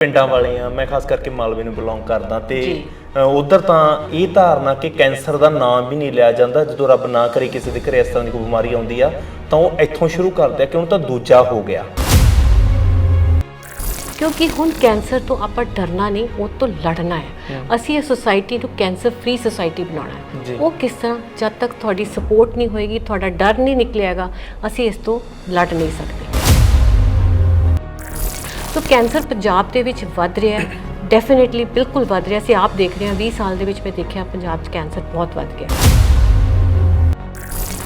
ਪਿੰਡਾਂ ਵਾਲੇ ਆ ਮੈਂ ਖਾਸ ਕਰਕੇ ਮਾਲਵੇ ਨੂੰ ਬਿਲੋਂਗ ਕਰਦਾ ਤੇ। ਉਧਰ ਤਾਂ ਇਹ ਧਾਰਨਾ ਕਿ ਕੈਂਸਰ ਦਾ ਨਾਮ ਵੀ ਨਹੀਂ ਲਿਆ ਜਾਂਦਾ ਜਦੋਂ ਰੱਬ ਨਾ ਕਰੇ ਕਿਸੇ ਦੇ ਘਰੇ ਇਸ ਤਰ੍ਹਾਂ ਦੀ ਕੋਈ ਬਿਮਾਰੀ ਆਉਂਦੀ ਆ ਤਾਂ ਉਹ ਇੱਥੋਂ ਸ਼ੁਰੂ ਕਰਦੇ ਆ ਕਿ ਹੁਣ ਤਾਂ ਦੂਜਾ ਹੋ ਗਿਆ। ਕਿਉਂਕਿ ਹੁਣ ਕੈਂਸਰ ਤੋਂ ਆਪਾਂ ਡਰਨਾ ਨਹੀਂ ਉਹ ਤੋਂ ਲੜਨਾ ਹੈ। ਅਸੀਂ ਇਹ ਸੁਸਾਇਟੀ ਨੂੰ ਕੈਂਸਰ ਫ੍ਰੀ ਸੁਸਾਇਟੀ ਬਣਾਉਣਾ। ਹੈ। ਉਹ ਕਿਸ ਤਰ੍ਹਾਂ ਜਦ ਤੱਕ ਤੁਹਾਡੀ ਸਪੋਰਟ ਨਹੀਂ ਹੋਏਗੀ ਤੁਹਾਡਾ ਡਰ ਨਹੀਂ ਨਿਕਲੇਗਾ ਅਸੀਂ ਇਸ ਤੋਂ ਲੜ ਨਹੀਂ ਸਕਦੇ। ਸੋ ਕੈਂਸਰ ਪੰਜਾਬ ਦੇ ਵਿੱਚ ਵੱਧ ਰਿਹਾ ਹੈ। ਡੈਫੀਨਿਟਲੀ ਬਿਲਕੁਲ ਵੱਧ ਰਿਹਾ। ਸੀ ਆਪ ਦੇਖ ਰਹੇ ਹਾਂ 20 ਸਾਲ ਦੇ ਵਿੱਚ ਮੈਂ ਦੇਖਿਆ ਪੰਜਾਬ 'ਚ ਕੈਂਸਰ ਬਹੁਤ ਵੱਧ ਗਿਆ।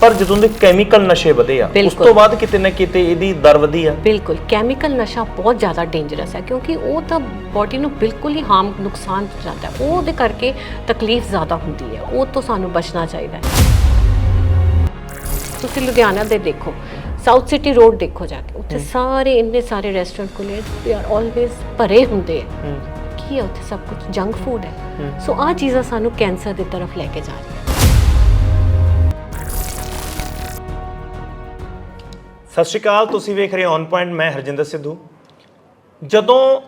ਪਰ ਜਦੋਂ ਦੇ ਕੈਮੀਕਲ ਨਸ਼ੇ ਵਧੇ ਆ ਉਸ। ਤੋਂ ਬਾਅਦ ਕਿਤੇ ਨਾ ਕਿਤੇ ਇਹਦੀ ਦਰ ਵਧੀ ਆ। ਬਿਲਕੁਲ। ਕੈਮੀਕਲ ਨਸ਼ਾ ਬਹੁਤ ਜ਼ਿਆਦਾ ਡੇਂਜਰਸ ਹੈ ਕਿਉਂਕਿ ਉਹ ਤਾਂ ਬਾਡੀ ਨੂੰ ਬਿਲਕੁਲ ਹੀ ਹਾਰਮ ਨੁਕਸਾਨ ਪਹੁੰਚਾਉਂਦਾ ਹੈ। ਉਹਦੇ ਕਰਕੇ ਤਕਲੀਫ ਜ਼ਿਆਦਾ ਹੁੰਦੀ ਹੈ। ਉਹ ਤੋਂ ਸਾਨੂੰ ਬਚਣਾ ਚਾਹੀਦਾ ਹੈ। ਤੁਸੀਂ ਲੁਧਿਆਣਾ ਦੇ ਦੇਖੋ। ਸਾਊਥ ਸਿਟੀ ਰੋਡ ਦੇਖੋ ਜਾ ਕੇ। ਉੱਥੇ ਸਾਰੇ ਇੰਨੇ ਸਾਰੇ ਰੈਸਟੋਰੈਂਟ ਖੁੱਲੇ ਦੇ ਆਰ ਆਲਵੇਜ਼ ਭਰੇ ਹੁੰਦੇ ਹੈ। ਕੀ ਹੈ ਉੱਥੇ ਸਭ ਕੁਝ ਜੰਕ ਫੂਡ ਹੈ। ਸੋ ਆਹ ਚੀਜ਼ਾਂ ਸਾਨੂੰ ਕੈਂਸਰ ਦੀ ਤਰਫ ਲੈ ਕੇ ਜਾ ਰਹੀਆਂ। ਸਤਿ ਸ਼੍ਰੀ ਅਕਾਲ ਤੁਸੀਂ ਵੇਖ ਰਹੇ ਹੋ ਔਨ ਪੁਆਇੰਟ ਮੈਂ ਹਰਜਿੰਦਰ ਸਿੱਧੂ। ਜਦੋਂ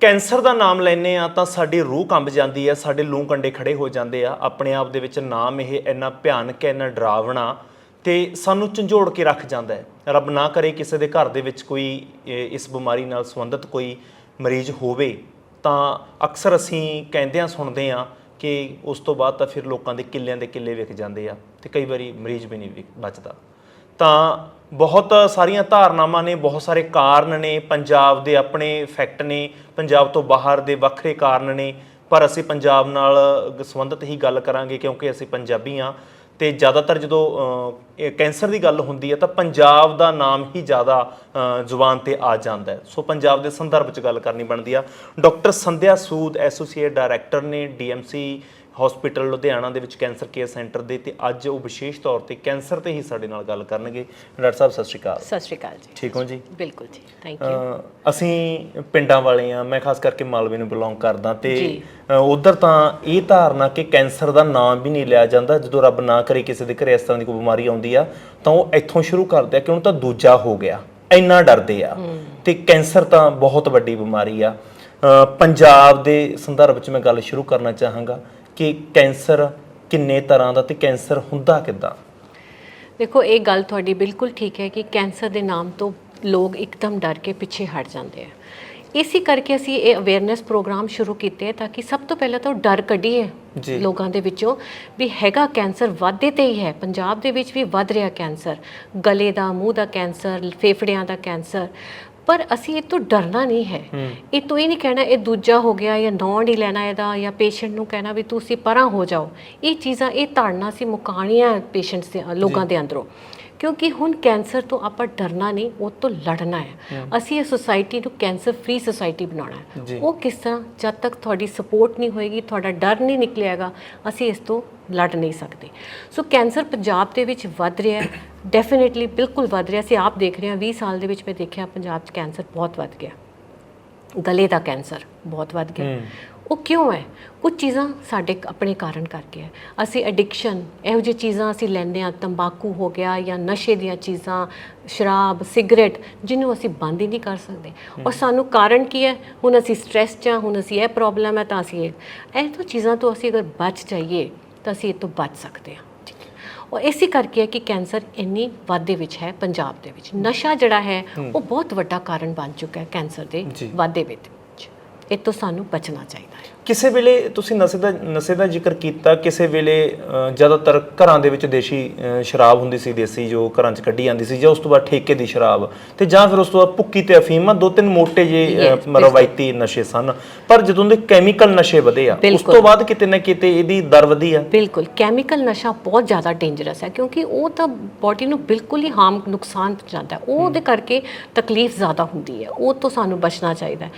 ਕੈਂਸਰ ਦਾ ਨਾਮ ਲੈਨੇ ਆ ਤਾਂ ਸਾਡੀ ਰੂਹ ਕੰਬ ਜਾਂਦੀ ਆ ਸਾਡੇ ਲੂੰ ਕੰਡੇ ਖੜੇ ਹੋ ਜਾਂਦੇ ਆ। ਆਪਣੇ ਆਪ ਦੇ ਵਿੱਚ ਨਾਮ ਇਹ ਇੰਨਾ ਭਿਆਨਕ ਹੈ ਇੰਨਾ ਡਰਾਵਣਾ। ਤੇ ਸਾਨੂੰ ਝੰਜੋੜ ਕੇ ਰੱਖ ਜਾਂਦਾ ਹੈ। ਰੱਬ ਨਾ ਕਰੇ ਕਿਸੇ ਦੇ ਘਰ ਦੇ ਵਿੱਚ ਕੋਈ ਇਸ ਬਿਮਾਰੀ ਨਾਲ ਸੰਬੰਧਿਤ ਕੋਈ ਮਰੀਜ਼ ਹੋਵੇ, ਤਾਂ ਅਕਸਰ ਅਸੀਂ ਕਹਿੰਦਿਆਂ ਸੁਣਦੇ ਆ ਕਿ ਉਸ ਤੋਂ ਬਾਅਦ ਤਾਂ ਫਿਰ ਲੋਕਾਂ ਦੇ ਕਿੱਲਿਆਂ ਦੇ ਕਿੱਲੇ ਵਿਕ ਜਾਂਦੇ ਆ ਤੇ ਕਈ ਵਾਰੀ ਮਰੀਜ਼ ਵੀ ਨਹੀਂ ਵਿਕ- ਬਚਦਾ। ਤਾਂ ਬਹੁਤ ਸਾਰੀਆਂ ਧਾਰਨਾਵਾਂ ਨੇ, ਬਹੁਤ ਸਾਰੇ ਕਾਰਨ ਨੇ, ਪੰਜਾਬ ਦੇ ਆਪਣੇ ਫੈਕਟ ਨੇ, ਪੰਜਾਬ ਤੋਂ ਬਾਹਰ ਦੇ ਵੱਖਰੇ ਕਾਰਨ ਨੇ, ਪਰ ਅਸੀਂ ਪੰਜਾਬ ਨਾਲ ਸੰਬੰਧਿਤ ਹੀ ਗੱਲ ਕਰਾਂਗੇ ਕਿਉਂਕਿ ਅਸੀਂ ਪੰਜਾਬੀ ਹਾਂ। ਤੇ ਜ਼ਿਆਦਾਤਰ ਜਦੋਂ ਇਹ ਕੈਂਸਰ ਦੀ ਗੱਲ ਹੁੰਦੀ ਹੈ ਤਾਂ ਪੰਜਾਬ ਦਾ ਨਾਮ ਹੀ ਜ਼ਿਆਦਾ ਜ਼ੁਬਾਨ ਤੇ ਆ ਜਾਂਦਾ ਹੈ। ਸੋ ਪੰਜਾਬ ਦੇ ਸੰਦਰਭ 'ਚ ਗੱਲ ਕਰਨੀ ਬਣਦੀ ਆ। Doctor Sandhya Sood associate director ਨੇ ਡੀਐਮਸੀ ਹਸਪੀਟਲ ਲੁਧਿਆਣਾ ਦੇ ਵਿੱਚ ਕੈਂਸਰ ਕੇਅਰ ਸੈਂਟਰ ਦੇ ਤੇ ਅੱਜ ਉਹ ਵਿਸ਼ੇਸ਼ ਤੌਰ ਤੇ ਕੈਂਸਰ ਤੇ ਹੀ ਸਾਡੇ ਨਾਲ ਗੱਲ ਕਰਨਗੇ। ਡਾਕਟਰ ਸਾਹਿਬ ਸਤਿ ਸ਼੍ਰੀ ਅਕਾਲ। ਸਤਿ ਸ਼੍ਰੀ ਅਕਾਲ ਜੀ। ਠੀਕ ਹੋ ਜੀ? ਬਿਲਕੁਲ ਜੀ ਥੈਂਕ ਯੂ ਅਸੀਂ ਪਿੰਡਾਂ ਵਾਲੇ ਆ ਮੈਂ ਖਾਸ ਕਰਕੇ ਮਾਲਵੇ ਨੂੰ ਬਿਲੋਂਗ ਕਰਦਾ ਤੇ। ਉਧਰ ਤਾਂ ਇਹ ਧਾਰਨਾ ਕਿ ਕੈਂਸਰ ਦਾ ਨਾਮ ਵੀ ਨਹੀਂ ਲਿਆ ਜਾਂਦਾ ਜਦੋਂ ਰੱਬ ਨਾ ਕਰੇ ਕਿਸੇ ਦੇ ਘਰੇ ਇਸ ਤਰ੍ਹਾਂ ਦੀ ਕੋਈ ਬਿਮਾਰੀ ਆਉਂਦੀ ਆ ਤਾਂ ਉਹ ਇੱਥੋਂ ਸ਼ੁਰੂ ਕਰਦੇ ਆ ਕਿ ਹੁਣ ਤਾਂ ਦੂਜਾ ਹੋ ਗਿਆ ਇੰਨਾ ਡਰਦੇ ਆ। ਤੇ ਕੈਂਸਰ ਤਾਂ ਬਹੁਤ ਵੱਡੀ ਬਿਮਾਰੀ ਆ। ਪੰਜਾਬ ਦੇ ਸੰਦਰਭ 'ਚ ਮੈਂ ਗੱਲ ਸ਼ੁਰੂ ਕਰਨਾ ਚਾਹਾਂਗਾ। ਕਿ ਕੈਂਸਰ ਕਿੰਨੇ ਤਰ੍ਹਾਂ ਦਾ ਤੇ ਕੈਂਸਰ ਹੁੰਦਾ ਕਿੱਦਾਂ? ਦੇਖੋ ਇਹ ਗੱਲ ਤੁਹਾਡੀ ਬਿਲਕੁਲ ਠੀਕ ਹੈ ਕਿ ਕੈਂਸਰ ਦੇ ਨਾਮ ਤੋਂ ਲੋਕ ਇੱਕਦਮ ਡਰ ਕੇ ਪਿੱਛੇ ਹਟ ਜਾਂਦੇ ਆ। ਇਸੇ ਕਰਕੇ ਅਸੀਂ ਇਹ ਅਵੇਅਰਨੈਸ ਪ੍ਰੋਗਰਾਮ ਸ਼ੁਰੂ ਕੀਤੇ ਹੈ ਤਾਂ ਕਿ ਸਭ ਤੋਂ ਪਹਿਲਾਂ ਤਾਂ ਡਰ ਕੱਢੀਏ ਜੀ। ਲੋਕਾਂ ਦੇ ਵਿੱਚੋਂ ਵੀ ਹੈਗਾ ਕੈਂਸਰ ਵਾਧੇ ਤੇ ਹੀ ਹੈ ਪੰਜਾਬ ਦੇ ਵਿੱਚ ਵੀ ਵੱਧ ਰਿਹਾ ਕੈਂਸਰ। ਗਲੇ ਦਾ ਮੂੰਹ ਦਾ ਕੈਂਸਰ ਫੇਫੜਿਆਂ ਦਾ ਕੈਂਸਰ। ਪਰ ਅਸੀਂ ਇਹ ਤੋਂ ਡਰਨਾ ਨਹੀਂ ਹੈ। ਇਹ ਤੋਂ ਇਹ ਨਹੀਂ ਕਹਿਣਾ ਇਹ ਦੂਜਾ ਹੋ ਗਿਆ ਜਾਂ ਨੌਂ ਨਹੀਂ ਲੈਣਾ ਇਹਦਾ ਜਾਂ ਪੇਸ਼ੈਂਟ ਨੂੰ ਕਹਿਣਾ ਵੀ ਤੁਸੀਂ ਪਰਾਂ ਹੋ ਜਾਓ। ਇਹ ਚੀਜ਼ਾਂ ਇਹ ਧਾਰਨਾ ਸੀ ਮੁਕਾਣੀਆਂ ਪੇਸ਼ੈਂਟਸ ਦੇ ਲੋਕਾਂ ਦੇ ਅੰਦਰੋਂ। ਕਿਉਂਕਿ ਹੁਣ ਕੈਂਸਰ ਤੋਂ ਆਪਾਂ ਡਰਨਾ ਨਹੀਂ ਉਹ ਤੋਂ ਲੜਨਾ ਹੈ। ਅਸੀਂ ਇਹ ਸੁਸਾਇਟੀ ਨੂੰ ਕੈਂਸਰ ਫ੍ਰੀ ਸੁਸਾਇਟੀ ਬਣਾਉਣਾ। ਹੈ। ਉਹ ਕਿਸ ਤਰ੍ਹਾਂ ਜਦ ਤੱਕ ਤੁਹਾਡੀ ਸਪੋਰਟ ਨਹੀਂ ਹੋਏਗੀ ਤੁਹਾਡਾ ਡਰ ਨਹੀਂ ਨਿਕਲੇਗਾ ਅਸੀਂ ਇਸ ਤੋਂ ਲੜ ਨਹੀਂ ਸਕਦੇ। ਸੋ ਕੈਂਸਰ ਪੰਜਾਬ ਦੇ ਵਿੱਚ ਵੱਧ ਰਿਹਾ ਹੈ। ਡੈਫੀਨਿਟਲੀ ਬਿਲਕੁਲ ਵੱਧ ਰਿਹਾ। ਸੀ ਆਪ ਦੇਖ ਰਹੇ ਹਾਂ 20 ਸਾਲ ਦੇ ਵਿੱਚ ਮੈਂ ਦੇਖਿਆ ਪੰਜਾਬ 'ਚ ਕੈਂਸਰ ਬਹੁਤ ਵੱਧ ਗਿਆ। ਗਲੇ ਦਾ ਕੈਂਸਰ ਬਹੁਤ ਵੱਧ ਗਿਆ। ਉਹ ਕਿਉਂ ਹੈ? ਕੁਝ ਚੀਜ਼ਾਂ ਸਾਡੇ ਆਪਣੇ ਕਾਰਨ ਕਰਕੇ ਹੈ। ਅਸੀਂ ਐਡਿਕਸ਼ਨ ਇਹੋ ਜਿਹੀ ਚੀਜ਼ਾਂ ਅਸੀਂ ਲੈਂਦੇ ਹਾਂ ਤੰਬਾਕੂ ਹੋ ਗਿਆ ਜਾਂ ਨਸ਼ੇ ਦੀਆਂ ਚੀਜ਼ਾਂ ਸ਼ਰਾਬ ਸਿਗਰਟ ਜਿਹਨੂੰ ਅਸੀਂ ਬੰਦ ਹੀ ਨਹੀਂ ਕਰ ਸਕਦੇ। ਔਰ ਸਾਨੂੰ ਕਾਰਨ ਕੀ ਹੈ? ਹੁਣ ਅਸੀਂ ਸਟ੍ਰੈਸ 'ਚ ਹਾਂ ਹੁਣ ਅਸੀਂ ਇਹ ਪ੍ਰੋਬਲਮ ਹੈ ਤਾਂ ਅਸੀਂ ਇਹ ਇਹ ਤੋਂ ਚੀਜ਼ਾਂ ਤੋਂ ਅਸੀਂ ਅਗਰ ਬਚ ਜਾਈਏ ਤਾਂ ਅਸੀਂ ਇਹ ਤੋਂ ਬਚ ਸਕਦੇ ਹਾਂ। ਔਰ ਇਸੇ ਕਰਕੇ ਹੈ ਕਿ ਕੈਂਸਰ ਇੰਨੀ ਵਾਧੇ ਵਿੱਚ ਹੈ ਪੰਜਾਬ ਦੇ ਵਿੱਚ। ਨਸ਼ਾ ਜਿਹੜਾ ਹੈ ਉਹ ਬਹੁਤ ਵੱਡਾ ਕਾਰਨ ਬਣ ਚੁੱਕਾ ਹੈ ਕੈਂਸਰ ਦੇ। ਵਾਧੇ ਵਿੱਚ। ਇਹ ਤੋਂ ਸਾਨੂੰ ਬਚਣਾ ਚਾਹੀਦਾ ਹੈ। ਕਿਸੇ ਵੇਲੇ ਤੁਸੀਂ ਨਸ਼ੇ ਦਾ ਨਸ਼ੇ ਦਾ ਜ਼ਿਕਰ ਕੀਤਾ ਕਿਸੇ ਵੇਲੇ ਜ਼ਿਆਦਾਤਰ ਘਰਾਂ ਦੇ ਵਿੱਚ ਦੇਸ਼ੀ ਸ਼ਰਾਬ ਹੁੰਦੀ ਸੀ ਦੇਸੀ ਜੋ ਘਰਾਂ 'ਚ ਕੱਢੀ ਜਾਂਦੀ ਸੀ ਜਾਂ ਉਸ ਤੋਂ ਬਾਅਦ ਠੇਕੇ ਦੀ ਸ਼ਰਾਬ ਤੇ ਜਾਂ ਫਿਰ ਉਸ ਤੋਂ ਬਾਅਦ ਭੁੱਕੀ ਤੇ ਅਫੀਮ ਦੋ ਤਿੰਨ ਮੋٹے ਜੇ ਰਵਾਇਤੀ ਨਸ਼ੇ ਸਨ ਪਰ ਜਦੋਂ ਦੇ ਕੈਮੀਕਲ ਨਸ਼ੇ ਵਧੇ ਆ ਉਸ। ਤੋਂ ਬਾਅਦ ਕਿਤੇ ਨਾ ਕਿਤੇ ਇਹਦੀ ਦਰ ਵਧੀ ਆ। ਬਿਲਕੁਲ ਕੈਮੀਕਲ ਨਸ਼ਾ ਬਹੁਤ ਜ਼ਿਆਦਾ ਡੇਂਜਰਸ ਹੈ ਕਿਉਂਕਿ ਉਹ ਤਾਂ ਬਾਡੀ ਨੂੰ ਬਿਲਕੁਲ ਹੀ ਹਾਰਮ ਨੁਕਸਾਨ ਪਹੁੰਚਾਉਂਦਾ ਹੈ। ਉਹਦੇ ਕਰਕੇ ਤਕਲੀਫ ਜ਼ਿਆਦਾ ਹੁੰਦੀ ਹੈ ਉਹ ਤੋਂ ਸਾਨੂੰ ਬਚਣਾ ਚਾਹੀਦਾ ਹੈ।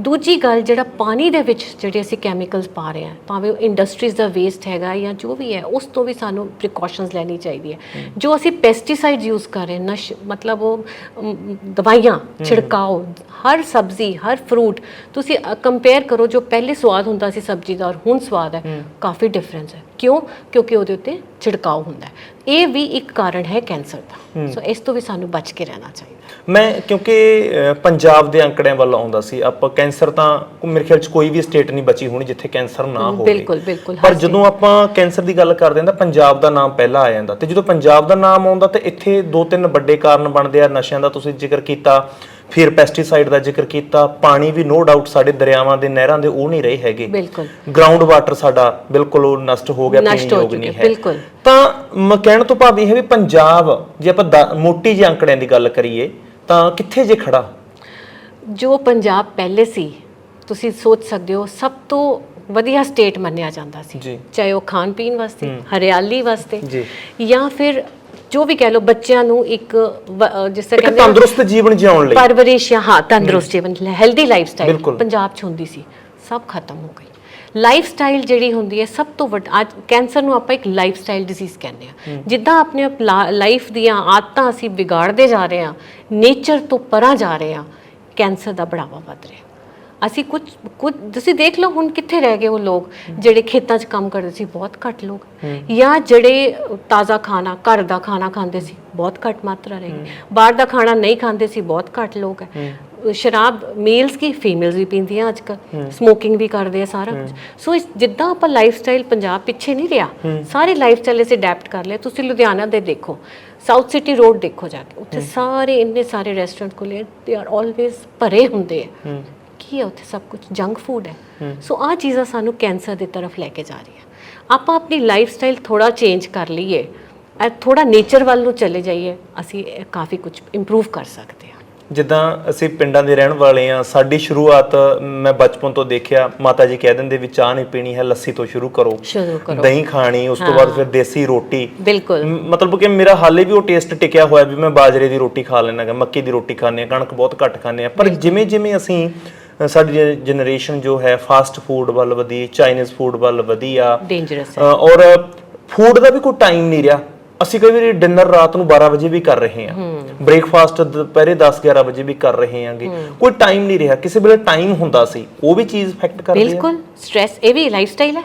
ਦੂਜੀ ਗੱਲ ਜਿਹੜਾ ਪਾਣੀ ਦੇ ਵਿੱਚ ਜਿਹੜੇ ਅਸੀਂ ਕੈਮੀਕਲਸ ਪਾ ਰਹੇ ਹਾਂ ਭਾਵੇਂ ਉਹ ਇੰਡਸਟਰੀਜ਼ ਦਾ ਵੇਸਟ ਹੈਗਾ ਜਾਂ ਜੋ ਵੀ ਹੈ ਉਸ ਤੋਂ ਵੀ ਸਾਨੂੰ ਪ੍ਰੀਕਾਸ਼ਨਸ ਲੈਣੀ ਚਾਹੀਦੀ ਹੈ। ਜੋ ਅਸੀਂ ਪੈਸਟੀਸਾਈਡ ਯੂਜ਼ ਕਰ ਰਹੇ ਨਸ਼ ਮਤਲਬ ਉਹ ਦਵਾਈਆਂ ਛਿੜਕਾਓ ਹਰ ਸਬਜ਼ੀ ਹਰ ਫਰੂਟ ਤੁਸੀਂ ਕੰਪੇਅਰ ਕਰੋ ਜੋ ਪਹਿਲੇ ਸਵਾਦ ਹੁੰਦਾ ਸੀ ਸਬਜ਼ੀ ਦਾ ਔਰ ਹੁਣ ਸਵਾਦ ਹੈ ਕਾਫੀ ਡਿਫਰੈਂਸ ਹੈ। ਕਿਉਂ? ਕਿਉਂਕਿ ਉਹਦੇ ਉੱਤੇ ਛਿੜਕਾਓ ਹੁੰਦਾ ਹੈ। ਇਹ ਵੀ ਇੱਕ ਕਾਰਨ ਹੈ ਕੈਂਸਰ ਦਾ। ਸੋ ਇਸ ਤੋਂ ਵੀ ਸਾਨੂੰ ਬਚ ਕੇ ਰਹਿਣਾ ਚਾਹੀਦਾ। ਮੈਂ ਕਿਉਂਕਿ ਅਹ, ਪੰਜਾਬ ਦੇ ਅੰਕੜਿਆਂ ਵੱਲ ਆਉਂਦਾ ਸੀ। ਆਪਾਂ ਕੈਂਸਰ ਤਾਂ ਮੇਰੇ ਖਿਆਲ ਚ ਕੋਈ ਵੀ ਸਟੇਟ ਨਹੀਂ ਬਚੀ ਹੋਣੀ ਜਿੱਥੇ ਕੈਂਸਰ ਨਾ ਹੋਵੇ। ਬਿਲਕੁਲ ਬਿਲਕੁਲ ਪਰ ਜਦੋਂ ਆਪਾਂ ਕੈਂਸਰ ਦੀ ਗੱਲ ਕਰਦੇ ਹਾਂ ਤਾਂ ਪੰਜਾਬ ਦਾ ਨਾਮ ਪਹਿਲਾਂ ਆ ਜਾਂਦਾ। ਤੇ ਜਦੋਂ ਪੰਜਾਬ ਦਾ ਨਾਮ ਆਉਂਦਾ ਤੇ ਇੱਥੇ ਦੋ ਤਿੰਨ ਵੱਡੇ ਕਾਰਨ ਬਣਦੇ ਆ। ਨਸ਼ਿਆਂ ਦਾ ਤੁਸੀਂ ਜ਼ਿਕਰ ਕੀਤਾ ਫਿਰ ਪੈਸਟੀਸਾਈਡ ਦਾ ਜ਼ਿਕਰ ਕੀਤਾ ਪਾਣੀ ਵੀ ਨੋ ਡਾਊਟ ਸਾਡੇ ਦਰਿਆਵਾਂ ਦੇ ਨਹਿਰਾਂ ਦੇ ਉਹ ਨਹੀਂ ਰਹੇ ਹੈਗੇ। ਬਿਲਕੁਲ। ਗਰਾਊਂਡ ਵਾਟਰ ਸਾਡਾ ਬਿਲਕੁਲ ਉਹ ਨਸ਼ਟ ਹੋ ਗਿਆ ਨਸ਼ਟ ਪੀਣ ਹੋ ਯੋਗ ਚੁੱਕਿਆ, ਨਹੀਂ ਹੈ। ਬਿਲਕੁਲ। ਤਾਂ ਮੈਂ ਕਹਿਣ ਤੋਂ ਭਾਵ ਇਹ ਹੈ ਵੀ ਪੰਜਾਬ ਜੇ ਆਪਾਂ ਦਾ- ਮੋਟੀ ਜਿਹੀ ਅੰਕੜਿਆਂ ਦੀ ਗੱਲ ਕਰੀਏ ਤਾਂ ਕਿੱਥੇ ਜੇ ਖੜਾ? ਜੋ ਪੰਜਾਬ ਪਹਿਲੇ ਸੀ ਤੁਸੀਂ ਸੋਚ ਸਕਦੇ ਹੋ ਸਭ ਤੋਂ ਵਧੀਆ ਸਟੇਟ ਮੰਨਿਆ ਜਾਂਦਾ ਸੀ। ਜੀ। ਚਾਹੇ ਉਹ ਖਾਣ ਪੀਣ ਵਾਸਤੇ ਹਰਿਆਲੀ ਵਾਸਤੇ ਜੀ। ਜਾਂ ਫਿਰ ਜੋ ਵੀ ਕਹਿ ਲਓ ਬੱਚਿਆਂ ਨੂੰ ਇੱਕ ਵ- ਜਿਸ ਤਰ੍ਹਾਂ ਇੱਕ ਕਹਿੰਦੇ ਆ, ਤੰਦਰੁਸਤ ਜੀਵਨ ਜਿਉਣ ਲਈ। ਪਰਵਰਿਸ਼ ਜਾਂ ਹਾਂ ਤੰਦਰੁਸਤ ਜੀਵਨ ਹੈਲਦੀ ਲਾਈਫ ਸਟਾਈਲ ਬਿਲਕੁਲ। ਪੰਜਾਬ 'ਚ ਹੁੰਦੀ ਸੀ ਸਭ ਖਤਮ ਹੋ ਗਈ। ਲਾਈਫ ਸਟਾਈਲ ਜਿਹੜੀ ਹੁੰਦੀ ਹੈ ਸਭ ਤੋਂ ਵੱਡ ਅੱਜ ਕੈਂਸਰ ਨੂੰ ਆਪਾਂ ਇੱਕ ਲਾਈਫ ਸਟਾਈਲ ਡਿਜ਼ੀਜ਼ ਕਹਿੰਦੇ ਆ। ਜਿੱਦਾਂ ਆਪਣੇ ਲਾਈਫ ਦੀਆਂ ਆਦਤਾਂ ਅਸੀਂ ਵਿਗਾੜਦੇ ਜਾ ਰਹੇ ਹਾਂ ਨੇਚਰ ਤੋਂ ਪਰਾਂ ਜਾ ਰਹੇ ਹਾਂ ਕੈਂਸਰ ਦਾ ਬੜਾਵਾ ਵੱਧ ਰਿਹਾ। ਅਸੀਂ ਕੁਝ ਕੁਝ ਤੁਸੀਂ ਦੇਖ ਲਓ ਹੁਣ ਕਿੱਥੇ ਰਹਿ ਗਏ ਉਹ ਲੋਕ ਜਿਹੜੇ ਖੇਤਾਂ 'ਚ ਕੰਮ ਕਰਦੇ ਸੀ ਬਹੁਤ ਘੱਟ ਲੋਕ। ਜਾਂ ਜਿਹੜੇ ਤਾਜ਼ਾ ਖਾਣਾ ਘਰ ਦਾ ਖਾਣਾ ਖਾਂਦੇ ਸੀ ਬਹੁਤ ਘੱਟ ਮਾਤਰਾ ਰਹਿ ਗਈ। ਬਾਹਰ ਦਾ ਖਾਣਾ ਨਹੀਂ ਖਾਂਦੇ ਸੀ ਬਹੁਤ ਘੱਟ ਲੋਕ ਹੈ। ਸ਼ਰਾਬ ਮੇਲਸ ਕੀ ਫੀਮੇਲਸ ਵੀ ਪੀਂਦੀਆਂ ਅੱਜ ਕੱਲ੍ਹ ਸਮੋਕਿੰਗ ਵੀ ਕਰਦੇ ਆ ਸਾਰਾ ਕੁਝ ਸੋ ਇਸ ਜਿੱਦਾਂ ਆਪਾਂ ਲਾਈਫ ਸਟਾਈਲ ਪੰਜਾਬ ਪਿੱਛੇ ਨਹੀਂ ਰਿਹਾ ਸਾਰੇ ਲਾਈਫ ਸਟਾਈਲ ਅਸੀਂ ਅਡਾਪਟ ਕਰ ਲਿਆ ਤੁਸੀਂ ਲੁਧਿਆਣਾ ਦੇ ਦੇਖੋ ਸਾਊਥ ਸਿਟੀ ਰੋਡ ਦੇਖੋ ਜਾ ਕੇ ਉੱਥੇ ਸਾਰੇ ਇੰਨੇ ਸਾਰੇ ਰੈਸਟੋਰੈਂਟ ਖੁੱਲੇ ਦੇ ਆਰ ਆਲਵੇਜ਼ ਭਰੇ ਹੁੰਦੇ ਆ। ਕੀ ਹੈ ਉੱਥੇ ਸਭ ਕੁਝ ਜੰਕ ਫੂਡ ਹੈ। ਸੋ ਆ ਚੀਜ਼ਾਂ ਸਾਨੂੰ ਕੈਂਸਰ ਦੀ ਤਰਫ ਲੈ ਕੇ ਜਾ ਰਹੀਆਂ। ਆਪਾਂ ਆਪਣੀ ਲਾਈਫ ਸਟਾਈਲ ਥੋੜਾ ਚੇਂਜ ਕਰ ਲਈਏ ਥੋੜਾ ਨੇਚਰ ਵੱਲ ਨੂੰ ਚਲੇ ਜਾਈਏ ਅਸੀਂ ਕਾਫੀ ਕੁਝ ਇੰਪਰੂਵ ਕਰ ਸਕਦੇ ਹਾਂ। ਜਿੱਦਾਂ ਅਸੀਂ ਪਿੰਡਾਂ ਦੇ ਰਹਿਣ ਵਾਲੇ ਆ ਸਾਡੀ ਸ਼ੁਰੂਆਤ ਮੈਂ ਬਚਪਨ ਤੋਂ ਦੇਖਿਆ ਮਾਤਾ ਜੀ ਕਹਿ ਦਿੰਦੇ ਵੀ ਚਾਹ ਨਹੀਂ ਪੀਣੀ ਹੈ ਲੱਸੀ ਤੋਂ ਸ਼ੁਰੂ ਕਰੋ। ਸ਼ੁਰੂ ਕਰੋ। ਦਹੀਂ ਖਾਣੀ ਉਸ ਤੋਂ ਬਾਅਦ ਫਿਰ ਦੇਸੀ ਰੋਟੀ। ਬਿਲਕੁਲ। ਮਤਲਬ ਕਿ ਮੇਰਾ ਹਾਲੇ ਵੀ ਉਹ ਟੇਸਟ ਟਿਕਿਆ ਹੋਇਆ ਵੀ ਮੈਂ ਬਾਜਰੇ ਦੀ ਰੋਟੀ ਖਾ ਲੈਣਾ ਗਾ ਮੱਕੀ ਦੀ ਰੋਟੀ ਖਾਂਦੇ ਆ ਕਣਕ ਬਹੁਤ ਘੱਟ ਖਾਂਦੇ ਆ ਪਰ ਜਿਵੇਂ ਜਿਵੇਂ ਅਸੀਂ ਸਾਡੀ ਜਨਰੇਸ਼ਨ ਜੋ ਹੈ ਫਾਸਟ ਫੂਡ ਵੱਲ ਵਧੀ ਚਾਈਨੀਜ਼ ਫੂਡ ਵੱਲ ਵਧੀ ਆ ਡੇਂਜਰਸ ਔਰ ਫੂਡ ਦਾ ਵੀ ਕੋਈ ਟਾਈਮ ਨਹੀਂ ਰਿਹਾ। ਅਸੀਂ ਕਈ ਵਾਰੀ ਡਿਨਰ ਰਾਤ ਨੂੰ 12 ਵਜੇ ਵੀ ਕਰ ਰਹੇ ਹਾਂ। ਬ੍ਰੇਕਫਾਸਟ ਦੁਪਹਿਰੇ 10 11 ਵਜੇ ਵੀ ਕਰ ਰਹੇ ਹਾਂਗੇ। ਕੋਈ ਟਾਈਮ ਨਹੀਂ ਰਿਹਾ। ਕਿਸੇ ਵੇਲੇ ਟਾਈਮ ਹੁੰਦਾ ਸੀ। ਉਹ ਵੀ ਚੀਜ਼ ਇਫੈਕਟ ਕਰਦੀ ਹੈ ਬਿਲਕੁਲ। ਸਟ੍ਰੈਸ ਇਹ ਵੀ ਲਾਈਫ ਸਟਾਈਲ ਹੈ।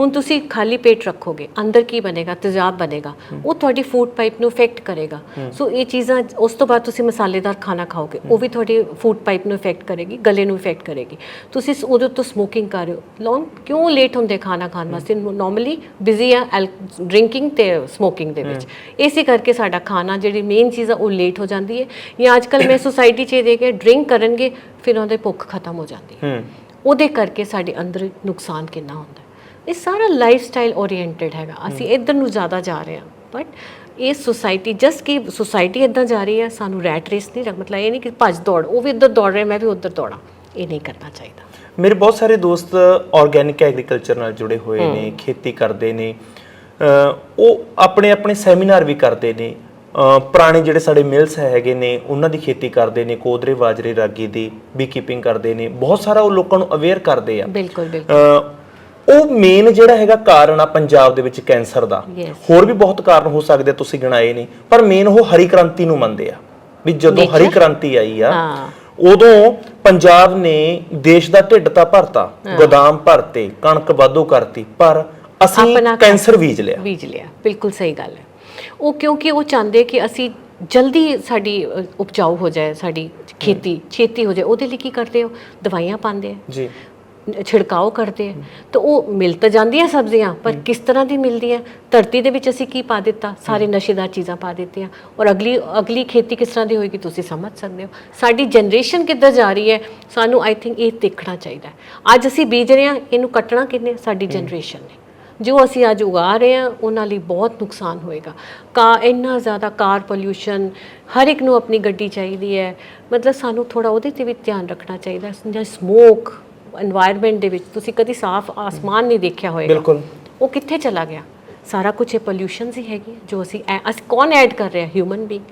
ਹੁਣ ਤੁਸੀਂ ਖਾਲੀ ਪੇਟ ਰੱਖੋਗੇ ਅੰਦਰ ਕੀ ਬਣੇਗਾ? ਤੇਜ਼ਾਬ ਬਣੇਗਾ। ਉਹ ਤੁਹਾਡੀ ਫੂਡ ਪਾਈਪ ਨੂੰ ਇਫੈਕਟ ਕਰੇਗਾ। ਸੋ ਇਹ ਚੀਜ਼ਾਂ ਉਸ ਤੋਂ ਬਾਅਦ ਤੁਸੀਂ ਮਸਾਲੇਦਾਰ ਖਾਣਾ ਖਾਓਗੇ। ਉਹ ਵੀ ਤੁਹਾਡੀ ਫੂਡ ਪਾਈਪ ਨੂੰ ਇਫੈਕਟ ਕਰੇਗੀ ਗਲੇ ਨੂੰ ਇਫੈਕਟ ਕਰੇਗੀ। ਤੁਸੀਂ ਉਹਦੇ ਤੋਂ ਸਮੋਕਿੰਗ ਕਰ ਰਹੇ ਹੋ। ਲੌਂਗ ਕਿਉਂ ਲੇਟ ਹੁੰਦੇ ਖਾਣਾ ਖਾਣ ਵਾਸਤੇ? ਨਾਰਮਲੀ ਬਿਜ਼ੀ ਆ ਡਰਿੰਕਿੰਗ ਤੇ ਸਮੋਕਿੰਗ ਦੇ ਵਿੱਚ। ਇਸੇ ਕਰਕੇ ਸਾਡਾ ਖਾਣਾ ਜਿਹੜੀ ਮੇਨ ਚੀਜ਼ ਆ ਉਹ ਲੇਟ ਹੋ ਜਾਂਦੀ ਹੈ। ਜਾਂ ਅੱਜ ਕੱਲ ਮੈਂ ਸੁਸਾਇਟੀ 'ਚ ਇਹ ਦੇਖਿਆ ਡਰਿੰਕ ਕਰਨਗੇ ਫਿਰ ਉਹਦੇ ਭੁੱਖ ਖਤਮ ਹੋ ਜਾਂਦੀ ਹੈ। ਹੂੰ। ਉਹਦੇ ਕਰਕੇ ਸਾਡੇ ਅੰਦਰ ਨੁਕਸਾਨ ਕਿੰਨਾ ਹੁੰਦਾ ਹੈ। ਇਹ ਸਾਰਾ ਲਾਈਫ ਸਟਾਈਲ ਓਰੀਐਂਟਡ ਹੈਗਾ। ਅਸੀਂ ਇੱਧਰ ਨੂੰ ਜ਼ਿਆਦਾ ਜਾ ਰਹੇ ਹਾਂ। ਬਟ ਇਹ ਸੁਸਾਇਟੀ ਜਸਟ ਕਿ ਸੁਸਾਇਟੀ ਇੱਦਾਂ ਜਾ ਰਹੀ ਹੈ ਸਾਨੂੰ ਰੈਟ ਰੇਸ ਨਹੀਂ ਰੱਖ ਮਤਲਬ ਇਹ ਨਹੀਂ ਕਿ ਭੱਜ ਦੌੜ ਉਹ ਵੀ ਇੱਧਰ ਦੌੜ ਰਿਹਾ ਮੈਂ ਵੀ ਉੱਧਰ ਦੌੜਾਂ। ਇਹ ਨਹੀਂ ਕਰਨਾ ਚਾਹੀਦਾ। ਮੇਰੇ ਬਹੁਤ ਸਾਰੇ ਦੋਸਤ ਆਰਗੈਨਿਕ ਐਗਰੀਕਲਚਰ ਨਾਲ ਜੁੜੇ ਹੋਏ ਨੇ ਖੇਤੀ ਕਰਦੇ ਨੇ। ਉਹ ਆਪਣੇ ਆਪਣੇ ਸੈਮੀਨਾਰ ਵੀ ਕਰਦੇ ਨੇ। ਪੁਰਾਣੇ ਜਿਹੜੇ ਸਾਡੇ ਮਿਲਸ ਹੈਗੇ ਨੇ ਉਹਨਾਂ ਦੀ ਖੇਤੀ ਕਰਦੇ ਨੇ ਕੋਦਰੇ ਬਾਜਰੇ ਰਾਗੀ ਦੀ ਬੀ ਕੀਪਿੰਗ ਕਰਦੇ ਨੇ। ਬਹੁਤ ਸਾਰਾ ਉਹ ਲੋਕਾਂ ਨੂੰ ਅਵੇਅਰ ਕਰਦੇ ਆ। ਬਿਲਕੁਲ ਬਿਲਕੁਲ। ਉਹ ਮੇਨ ਜਿਹੜਾ ਹੈਗਾ ਕਾਰਨ ਆ ਪੰਜਾਬ ਦੇ ਵਿੱਚ ਕੈਂਸਰ ਦਾ. ਹੋਰ ਵੀ ਬਹੁਤ ਕਾਰਨ ਹੋ ਸਕਦੇ ਤੁਸੀਂ ਗਿਣਾਏ ਨਹੀਂ ਪਰ ਮੇਨ ਉਹ ਹਰੀ ਕ੍ਰਾਂਤੀ ਨੂੰ ਮੰਨਦੇ ਆ। ਵੀ ਜਦੋਂ ਹਰੀ ਕ੍ਰਾਂਤੀ ਆਈ ਆ। ਉਦੋਂ ਪੰਜਾਬ ਨੇ ਦੇਸ਼ ਦਾ ਢਿੱਡ ਤਾਂ ਭਰਤਾ ਗੋਦਾਮ ਭਰਤੇ ਕਣਕ ਵਾਧੂ ਕਰਤੀ ਪਰ ਅਸੀਂ ਕੈਂਸਰ ਬੀਜ ਲਿਆ। ਬੀਜ ਲਿਆ ਬਿਲਕੁਲ ਸਹੀ ਗੱਲ ਹੈ। ਉਹ ਕਿਉਂਕਿ ਉਹ ਚਾਹੁੰਦੇ ਕਿ ਅਸੀਂ ਜਲਦੀ ਸਾਡੀ ਉਪਜਾਊ ਹੋ ਜਾਏ ਸਾਡੀ ਖੇਤੀ ਛੇਤੀ ਹੋ ਜਾਏ ਉਹਦੇ ਲਈ ਕੀ ਕਰਦੇ ਹੋ? ਦਵਾਈਆਂ ਪਾਉਂਦੇ ਆ। ਜੀ। ਛਿੜਕਾਓ ਕਰਦੇ ਆ। ਤਾਂ ਉਹ ਮਿਲ ਤਾਂ ਜਾਂਦੀਆਂ ਸਬਜ਼ੀਆਂ ਪਰ ਕਿਸ ਤਰ੍ਹਾਂ ਦੀ ਮਿਲਦੀਆਂ? ਧਰਤੀ ਦੇ ਵਿੱਚ ਅਸੀਂ ਕੀ ਪਾ ਦਿੱਤਾ? ਸਾਰੇ ਨਸ਼ੇਦਾਰ ਚੀਜ਼ਾਂ ਪਾ ਦਿੱਤੀਆਂ। ਔਰ ਅਗਲੀ ਅਗਲੀ ਖੇਤੀ ਕਿਸ ਤਰ੍ਹਾਂ ਦੀ ਹੋਏਗੀ ਤੁਸੀਂ ਸਮਝ ਸਕਦੇ ਹੋ। ਸਾਡੀ ਜਨਰੇਸ਼ਨ ਕਿੱਧਰ ਜਾ ਰਹੀ ਹੈ? ਸਾਨੂੰ ਆਈ ਥਿੰਕ ਇਹ ਦੇਖਣਾ ਚਾਹੀਦਾ ਅੱਜ ਅਸੀਂ ਬੀਜ ਰਹੇ ਹਾਂ ਇਹਨੂੰ ਕੱਟਣਾ ਕਿੰਨੇ ਸਾਡੀ ਜਨਰੇਸ਼ਨ ਨੇ। ਜੋ ਅਸੀਂ ਅੱਜ ਉਗਾ ਰਹੇ ਹਾਂ ਉਹਨਾਂ ਲਈ ਬਹੁਤ ਨੁਕਸਾਨ ਹੋਏਗਾ। ਕਾ ਇੰਨਾ ਜ਼ਿਆਦਾ ਕਾਰ ਪੋਲਿਊਸ਼ਨ ਹਰ ਇੱਕ ਨੂੰ ਆਪਣੀ ਗੱਡੀ ਚਾਹੀਦੀ ਹੈ। ਮਤਲਬ ਸਾਨੂੰ ਥੋੜਾ ਉਹਦੇ ਤੇ ਵੀ ਧਿਆਨ ਰੱਖਣਾ ਚਾਹੀਦਾ ਜਾਂ ਸਮੋਕ এনवायरमेंट ਦੇ ਵਿੱਚ ਤੁਸੀਂ ਕਦੀ ਸਾਫ਼ ਆਸਮਾਨ ਨਹੀਂ ਦੇਖਿਆ ਹੋਵੇਗਾ ਬਿਲਕੁਲ। ਉਹ ਕਿੱਥੇ ਚਲਾ ਗਿਆ? ਸਾਰਾ ਕੁਝ ਇਹ ਪੋਲੂਸ਼ਨ ਹੀ ਹੈਗੀ ਜੋ ਅਸੀਂ ਅਸੀਂ ਕੌਣ ਐਡ ਕਰ ਰਹੇ? ਹਾਂ ਹਿਊਮਨ ਬੀਇੰਗ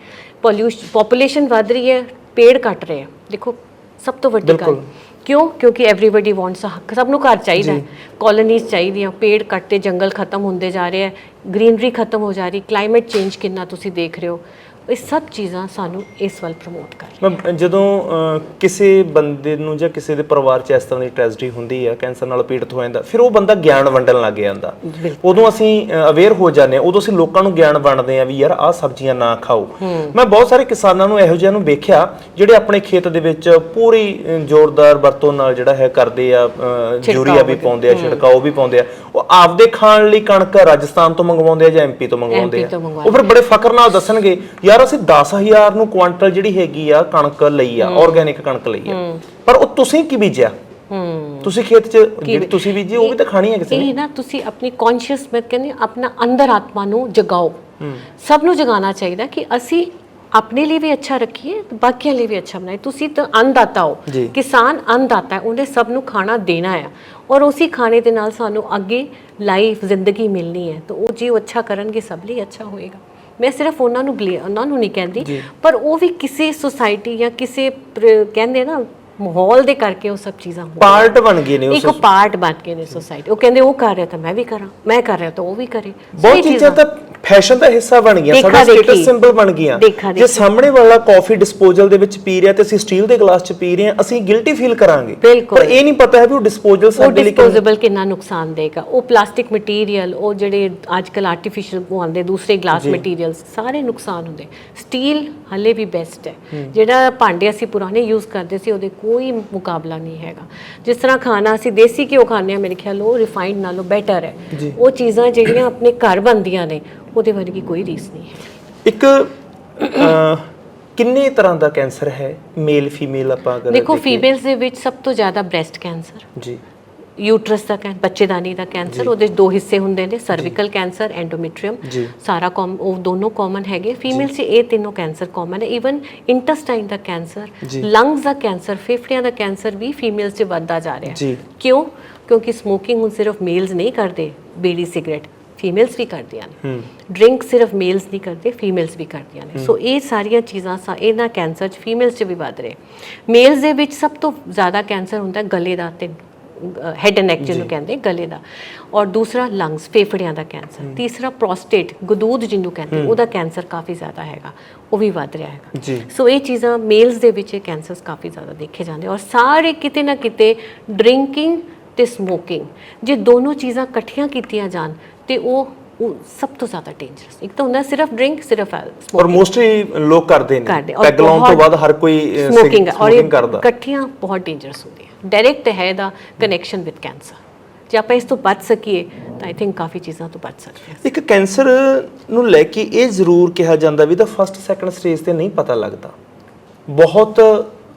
ਪੋਲੂਸ਼ਨ ਪੋਪੂਲੇਸ਼ਨ ਵਧ ਰਹੀ ਹੈ ਪੇੜ ਕੱਟ ਰਹੇ ਆ। ਦੇਖੋ ਸਭ ਤੋਂ ਵੱਡੀ ਗੱਲ। ਕਿਉਂ? ਕਿਉਂਕਿ एवरीबॉडी ਵਾਂਟਸ ਸਭ ਨੂੰ ਘਰ ਚਾਹੀਦਾ। ਹੈ ਕਲੋਨੀਜ਼ ਚਾਹੀਦੀਆਂ ਪੇੜ ਕੱਟੇ ਜੰਗਲ ਖਤਮ ਹੁੰਦੇ ਜਾ ਰਹੇ ਹੈ ਗ੍ਰੀਨਰੀ ਖਤਮ ਹੋ ਜਾ ਰਹੀ ਕਲਾਈਮੇਟ ਚੇਂਜ ਕਿੰਨਾ ਤੁਸੀਂ ਦੇਖ ਰਹੇ ਹੋ ਇਹ ਸਭ ਚੀਜ਼ਾਂ ਸਾਨੂੰ ਇਸ ਵੱਲ ਪ੍ਰਮੋਟ ਕਰ ਮੈਂ ਜਦੋਂ ਕਿਸੇ ਬੰਦੇ ਨੂੰ ਜਾਂ ਕਿਸੇ ਦੇ ਪਰਿਵਾਰ 'ਚ ਇਸ ਤਰ੍ਹਾਂ ਦੀ ਟ੍ਰੈਜਡੀ ਹੁੰਦੀ ਹੈ ਕੈਂਸਰ ਨਾਲ ਪੀੜਤ ਹੋ ਜਾਂਦਾ ਫਿਰ ਉਹ ਬੰਦਾ ਗਿਆਨ ਵੰਡਣ ਲੱਗ ਜਾਂਦਾ। ਉਦੋਂ ਅਸੀਂ ਅਵੇਅਰ ਹੋ ਜਾਂਦੇ ਹਾਂ ਉਦੋਂ ਅਸੀਂ ਲੋਕਾਂ ਨੂੰ ਗਿਆਨ ਵੰਡਦੇ ਹਾਂ ਵੀ ਯਾਰ ਆਹ ਸਬਜ਼ੀਆਂ ਨਾ ਖਾਓ। ਮੈਂ ਬਹੁਤ ਸਾਰੇ ਕਿਸਾਨਾਂ ਨੂੰ ਇਹੋ ਜਿਹਿਆਂ ਨੂੰ ਵੇਖਿਆ ਜਿਹੜੇ ਆਪਣੇ ਖੇਤ ਦੇ ਵਿੱਚ ਪੂਰੀ ਜ਼ੋਰਦਾਰ ਵਰਤੋਂ ਨਾਲ ਜਿਹੜਾ ਹੈ ਕਰਦੇ ਆ ਯੂਰੀਆ ਵੀ ਪਾਉਂਦੇ ਆ ਛਿੜਕਾਓ ਵੀ ਪਾਉਂਦੇ ਆ। ਉਹ ਆਪਦੇ ਖਾਣ ਲਈ ਕਣਕ ਰਾਜਸਥਾਨ ਤੋਂ ਮੰਗਵਾਉਂਦੇ ਆ ਜਾਂ ਐਮਪੀ ਤੋਂ ਮੰਗਵਾਉਂਦੇ ਆ? ਮੰਗਵਾਉਂਦੇ ਉਹ ਫਿਰ ਬੜੇ ਫਖਰ ਨਾਲ ਦੱਸਣਗੇ ਯਾਰ ਅਸੀਂ 10000 ਨੂੰ ਕੁਆਂਟਲ ਜਿਹੜੀ ਹੈਗੀ ਆ ਕਣਕ ਲਈ ਆ ਆਰਗੇਨਿਕ ਕਣਕ ਲਈ ਆ। ਪਰ ਉਹ ਤੁਸੀਂ ਕੀ ਬੀਜਿਆ? ਹੂੰ। ਤੁਸੀਂ ਖੇਤ 'ਚ ਜਿਹੜੀ ਤੁਸੀਂ ਬੀਜੀ ਉਹ ਵੀ ਤਾਂ ਖਾਣੀ ਹੈ ਕਿਸੇ ਨੇ। ਇਹ ਨਾ ਤੁਸੀਂ ਆਪਣੀ ਕੌਨਸ਼ੀਅਸ ਮੈਂ ਕਹਿੰਦੀ ਹਾਂ, ਆਪਣਾ ਅੰਦਰ ਆਤਮਾ ਨੂੰ ਜਗਾਓ। ਸਭ ਨੂੰ ਜਗਾਉਣਾ ਚਾਹੀਦਾ ਕਿ ਅਸੀਂ ਆਪਣੇ ਲਈ ਵੀ ਅੱਛਾ ਰੱਖੀਏ ਤੇ ਬਾਕੀਆਂ ਲਈ ਵੀ ਅੱਛਾ ਬਣਾਏ ਤੁਸੀਂ ਤਾਂ ਅੰਨਦਾਤਾ ਹੋ। ਜੀ। ਕਿਸਾਨ ਅੰਨਦਾਤਾ ਹੈ ਉਹਨੇ ਸਭ ਨੂੰ ਖਾਣਾ ਦੇਣਾ ਹੈ। ਔਰ ਉਸੇ ਖਾਣੇ ਦੇ ਨਾਲ ਸਾਨੂੰ ਅੱਗੇ ਲਾਈਫ ਜ਼ਿੰਦਗੀ ਮਿਲਣੀ ਹੈ। ਤਾਂ ਉਹ ਜੀ ਉਹ ਅੱਛਾ ਕਰਨਗੇ ਸਭ ਲਈ ਅੱਛਾ ਹੋਏਗਾ। ਮੈਂ ਸਿਰਫ ਉਹਨਾਂ ਨੂੰ ਬਲੇ ਉਹਨਾਂ ਨੂੰ ਨਹੀਂ ਕਹਿੰਦੀ ਪਰ ਉਹ ਵੀ ਕਿਸੇ ਸੁਸਾਇਟੀ ਜਾਂ ਕਿਸੇ ਕਹਿੰਦੇ ਨਾ ਮਾਹੌਲ ਦੇ ਕਰਕੇ ਉਹ ਸਭ ਚੀਜ਼ਾਂ ਹੋ ਪਾਰਟ ਬਣ ਗਏ ਨੇ ਉਸ ਇੱਕ ਪਾਰਟ ਬਣ ਕੇ ਨੇ ਸੋਸਾਇਟੀ ਉਹ ਕਹਿੰਦੇ ਉਹ ਕਰ ਰਿਹਾ ਤਾਂ ਮੈਂ ਵੀ ਕਰਾਂ ਮੈਂ ਕਰ ਰਿਹਾ ਤਾਂ ਉਹ ਵੀ ਕਰੇ। ਬਹੁਤ ਚੀਜ਼ਾਂ ਤਾਂ ਫੈਸ਼ਨ ਦਾ ਹਿੱਸਾ ਬਣ ਗਈਆਂ ਸਾਡਾ। ਸਟੇਟਸ ਸਿੰਬਲ ਬਣ ਦੇਖਾ-ਦੇਖੀ। ਜੇ ਸਾਹਮਣੇ ਵਾਲਾ ਕਾਫੀ ਡਿਸਪੋਜ਼ਲ ਦੇ ਵਿੱਚ ਪੀ ਰਿਹਾ ਤੇ ਅਸੀਂ ਸਟੀਲ ਦੇ ਗਲਾਸ 'ਚ ਪੀ ਰਹੇ ਹਾਂ ਅਸੀਂ ਗਿਲਟੀ ਫੀਲ ਕਰਾਂਗੇ। ਪਰ ਇਹ ਨਹੀਂ ਪਤਾ ਹੈ ਵੀ ਉਹ ਡਿਸਪੋਜ਼ਲ ਸਾਡੇ ਲਈ ਡਿਸਪੋਜ਼ੇਬਲ ਕਿੰਨਾ ਨੁਕਸਾਨ ਦੇਗਾ। ਉਹ ਪਲਾਸਟਿਕ ਮਟੀਰੀਅਲ ਉਹ ਜਿਹੜੇ ਅੱਜਕੱਲ ਆਰਟੀਫੀਸ਼ੀਅਲ ਉਹ ਆਉਂਦੇ ਦੂਸਰੇ ਗਲਾਸ ਮਟੀਰੀਅਲਸ ਸਾਰੇ ਨੁਕਸਾਨ ਹੁੰਦੇ। ਸਟੀਲ ਹਲੇ ਵੀ ਬੈਸਟ ਹੈ। ਜਿਹੜਾ ਭਾਂਡੇ ਅਸੀਂ ਪੁਰਾਣੇ ਯੂਜ਼ ਕਰਦੇ ਸੀ ਉਹਦੇ ਕੋਈ ਮੁਕਾਬਲਾ ਨਹੀਂ ਹੈਗਾ। ਜਿਸ ਤਰ੍ਹਾਂ ਖਾਣਾ ਅਸੀਂ ਦੇਸੀ ਘਿਓ ਖਾਂਦੇ ਆ ਮੇਰੇ ਖਿਆਲ ਉਹ ਰਿਫਾਈਨਡ ਨਾਲੋਂ ਬੈਟਰ ਹੈ। ਉਹ ਚੀਜ਼ਾਂ ਜਿਹੜੀਆਂ ਆਪਣੇ ਘਰ ਬਣਦੀਆਂ ਨੇ ਉਹਦੇ ਵਰਗੀ ਕੋਈ ਰੀਸ ਨਹੀਂ ਹੈ। ਇੱਕ ਅਹ, ਕਿੰਨੇ ਤਰ੍ਹਾਂ ਦਾ ਕੈਂਸਰ ਹੈ? ਮੇਲ ਫੀਮੇਲ ਆਪਾਂ ਅਗਰ ਦੇਖੋ ਦੇਖੀਏ। ਫੀਮੇਲਸ ਦੇ ਵਿੱਚ ਸਭ ਤੋਂ ਜ਼ਿਆਦਾ ਬ੍ਰੈਸਟ ਕੈਂਸਰ। ਜੀ। ਯੂਟਰਸ ਦਾ ਕੈਂਸਰ ਬੱਚੇਦਾਨੀ ਦਾ ਕੈਂਸਰ ਉਹਦੇ ਦੋ ਹਿੱਸੇ ਹੁੰਦੇ ਨੇ ਸਰਵਿਕਲ ਕੈਂਸਰ ਐਂਡੋਮੈਟ੍ਰੀਅਮ। ਜੀ। ਸਾਰਾ ਕੌਮ ਉਹ ਦੋਨੋਂ ਕਾਮਨ ਹੈਗੇ। ਫੀਮੇਲ 'ਚ ਇਹ ਤਿੰਨੋਂ ਕੈਂਸਰ ਕਾਮਨ ਹੈ। ਇਵਨ ਇੰਟੈਸਟਾਈਨ ਦਾ ਕੈਂਸਰ ਜੀ। ਲੰਗਸ ਦਾ ਕੈਂਸਰ ਫੇਫੜਿਆਂ ਦਾ ਕੈਂਸਰ ਵੀ ਫੀਮੇਲਸ 'ਚ ਵੱਧਦਾ ਜਾ ਰਿਹਾ ਜੀ। ਹੈ ਕਿਉਂ? ਕਿਉਂਕਿ ਸਮੋਕਿੰਗ ਹੁਣ ਸਿਰਫ ਮੇਲਸ ਨਹੀਂ ਕਰਦੇ ਬੀੜੀ ਸਿਗਰਟ ਫੀਮੇਲਸ ਵੀ ਕਰਦੀਆਂ ਨੇ। ਡਰਿੰਕ ਸਿਰਫ ਮੇਲਸ ਨਹੀਂ ਕਰਦੇ ਫੀਮੇਲਸ ਵੀ ਕਰਦੀਆਂ ਨੇ। ਸੋ ਇਹ ਸਾਰੀਆਂ ਚੀਜ਼ਾਂ ਸਾ ਇਹਨਾਂ ਕੈਂਸਰ 'ਚ ਫੀਮੇਲਸ 'ਚ ਵੀ ਵੱਧ ਰਹੇ। ਮੇਲਸ ਦੇ ਵਿੱਚ ਸਭ ਤੋਂ ਜ਼ਿਆਦਾ ਕੈਂਸਰ ਹੁੰਦਾ ਗਲੇ ਦਾ ਤੇ ਹੈਡ ਐਂਡ ਨੈਕ ਜਿਹਨੂੰ ਕਹਿੰਦੇ ਗਲੇ ਦਾ। ਔਰ ਦੂਸਰਾ ਲੰਗਸ ਫੇਫੜਿਆਂ ਦਾ ਕੈਂਸਰ ਤੀਸਰਾ ਪ੍ਰੋਸਟੇਟ ਗਦੂਦ ਜਿਹਨੂੰ ਕਹਿੰਦੇ ਉਹਦਾ ਕੈਂਸਰ ਕਾਫੀ ਜ਼ਿਆਦਾ ਹੈਗਾ। ਉਹ ਵੀ ਵੱਧ ਰਿਹਾ ਹੈਗਾ। ਸੋ ਇਹ ਚੀਜ਼ਾਂ ਮੇਲਸ ਦੇ ਵਿੱਚ ਇਹ ਕੈਂਸਰਸ ਕਾਫੀ ਜ਼ਿਆਦਾ ਦੇਖੇ ਜਾਂਦੇ ਔਰ ਸਾਰੇ ਕਿਤੇ ਨਾ ਕਿਤੇ ਡਰਿੰਕਿੰਗ ਤੇ ਸਮੋਕਿੰਗ ਜੇ ਦੋਨੋਂ ਚੀਜ਼ਾਂ ਇਕੱਠੀਆਂ ਕੀਤੀਆਂ ਜਾਣ ਤੇ ਉਹ ਉਹ ਸਭ ਤੋਂ ਜ਼ਿਆਦਾ ਡੇਂਜਰਸ ਇੱਕ ਤਾਂ ਹੁੰਦਾ ਸਿਰਫ ਡਰਿੰਕ ਸਿਰਫ ਔਰ ਮੋਸਟਲੀ ਲੋਕ ਕਰਦੇ ਨੇ। ਪੈਗ ਲਾਉਣ ਤੋਂ ਬਾਅਦ ਹਰ ਕੋਈ ਸਮੋਕਿੰਗ ਕਰਦਾ। ਇਕੱਠੀਆਂ ਬਹੁਤ ਡੇਂਜਰਸ ਹੁੰਦੀਆਂ। ਡਾਇਰੈਕਟ ਹੈ ਦਾ ਕਨੈਕਸ਼ਨ ਵਿਦ ਕੈਂਸਰ ਜੇ ਆਪਾਂ ਇਸ ਤੋਂ ਬਚ ਸਕੀਏ ਤਾਂ ਆਈ ਥਿੰਕ ਕਾਫੀ ਚੀਜ਼ਾਂ ਤੋਂ ਬਚ ਸਕਦੇ ਹਾਂ ਇੱਕ ਕੈਂਸਰ ਨੂੰ ਲੈ ਕੇ ਇਹ ਜ਼ਰੂਰ ਕਿਹਾ ਜਾਂਦਾ ਵੀ ਦਾ ਫਸਟ ਸੈਕੰਡ ਸਟੇਜ ਤੇ ਨਹੀਂ ਪਤਾ ਲੱਗਦਾ। ਬਹੁਤ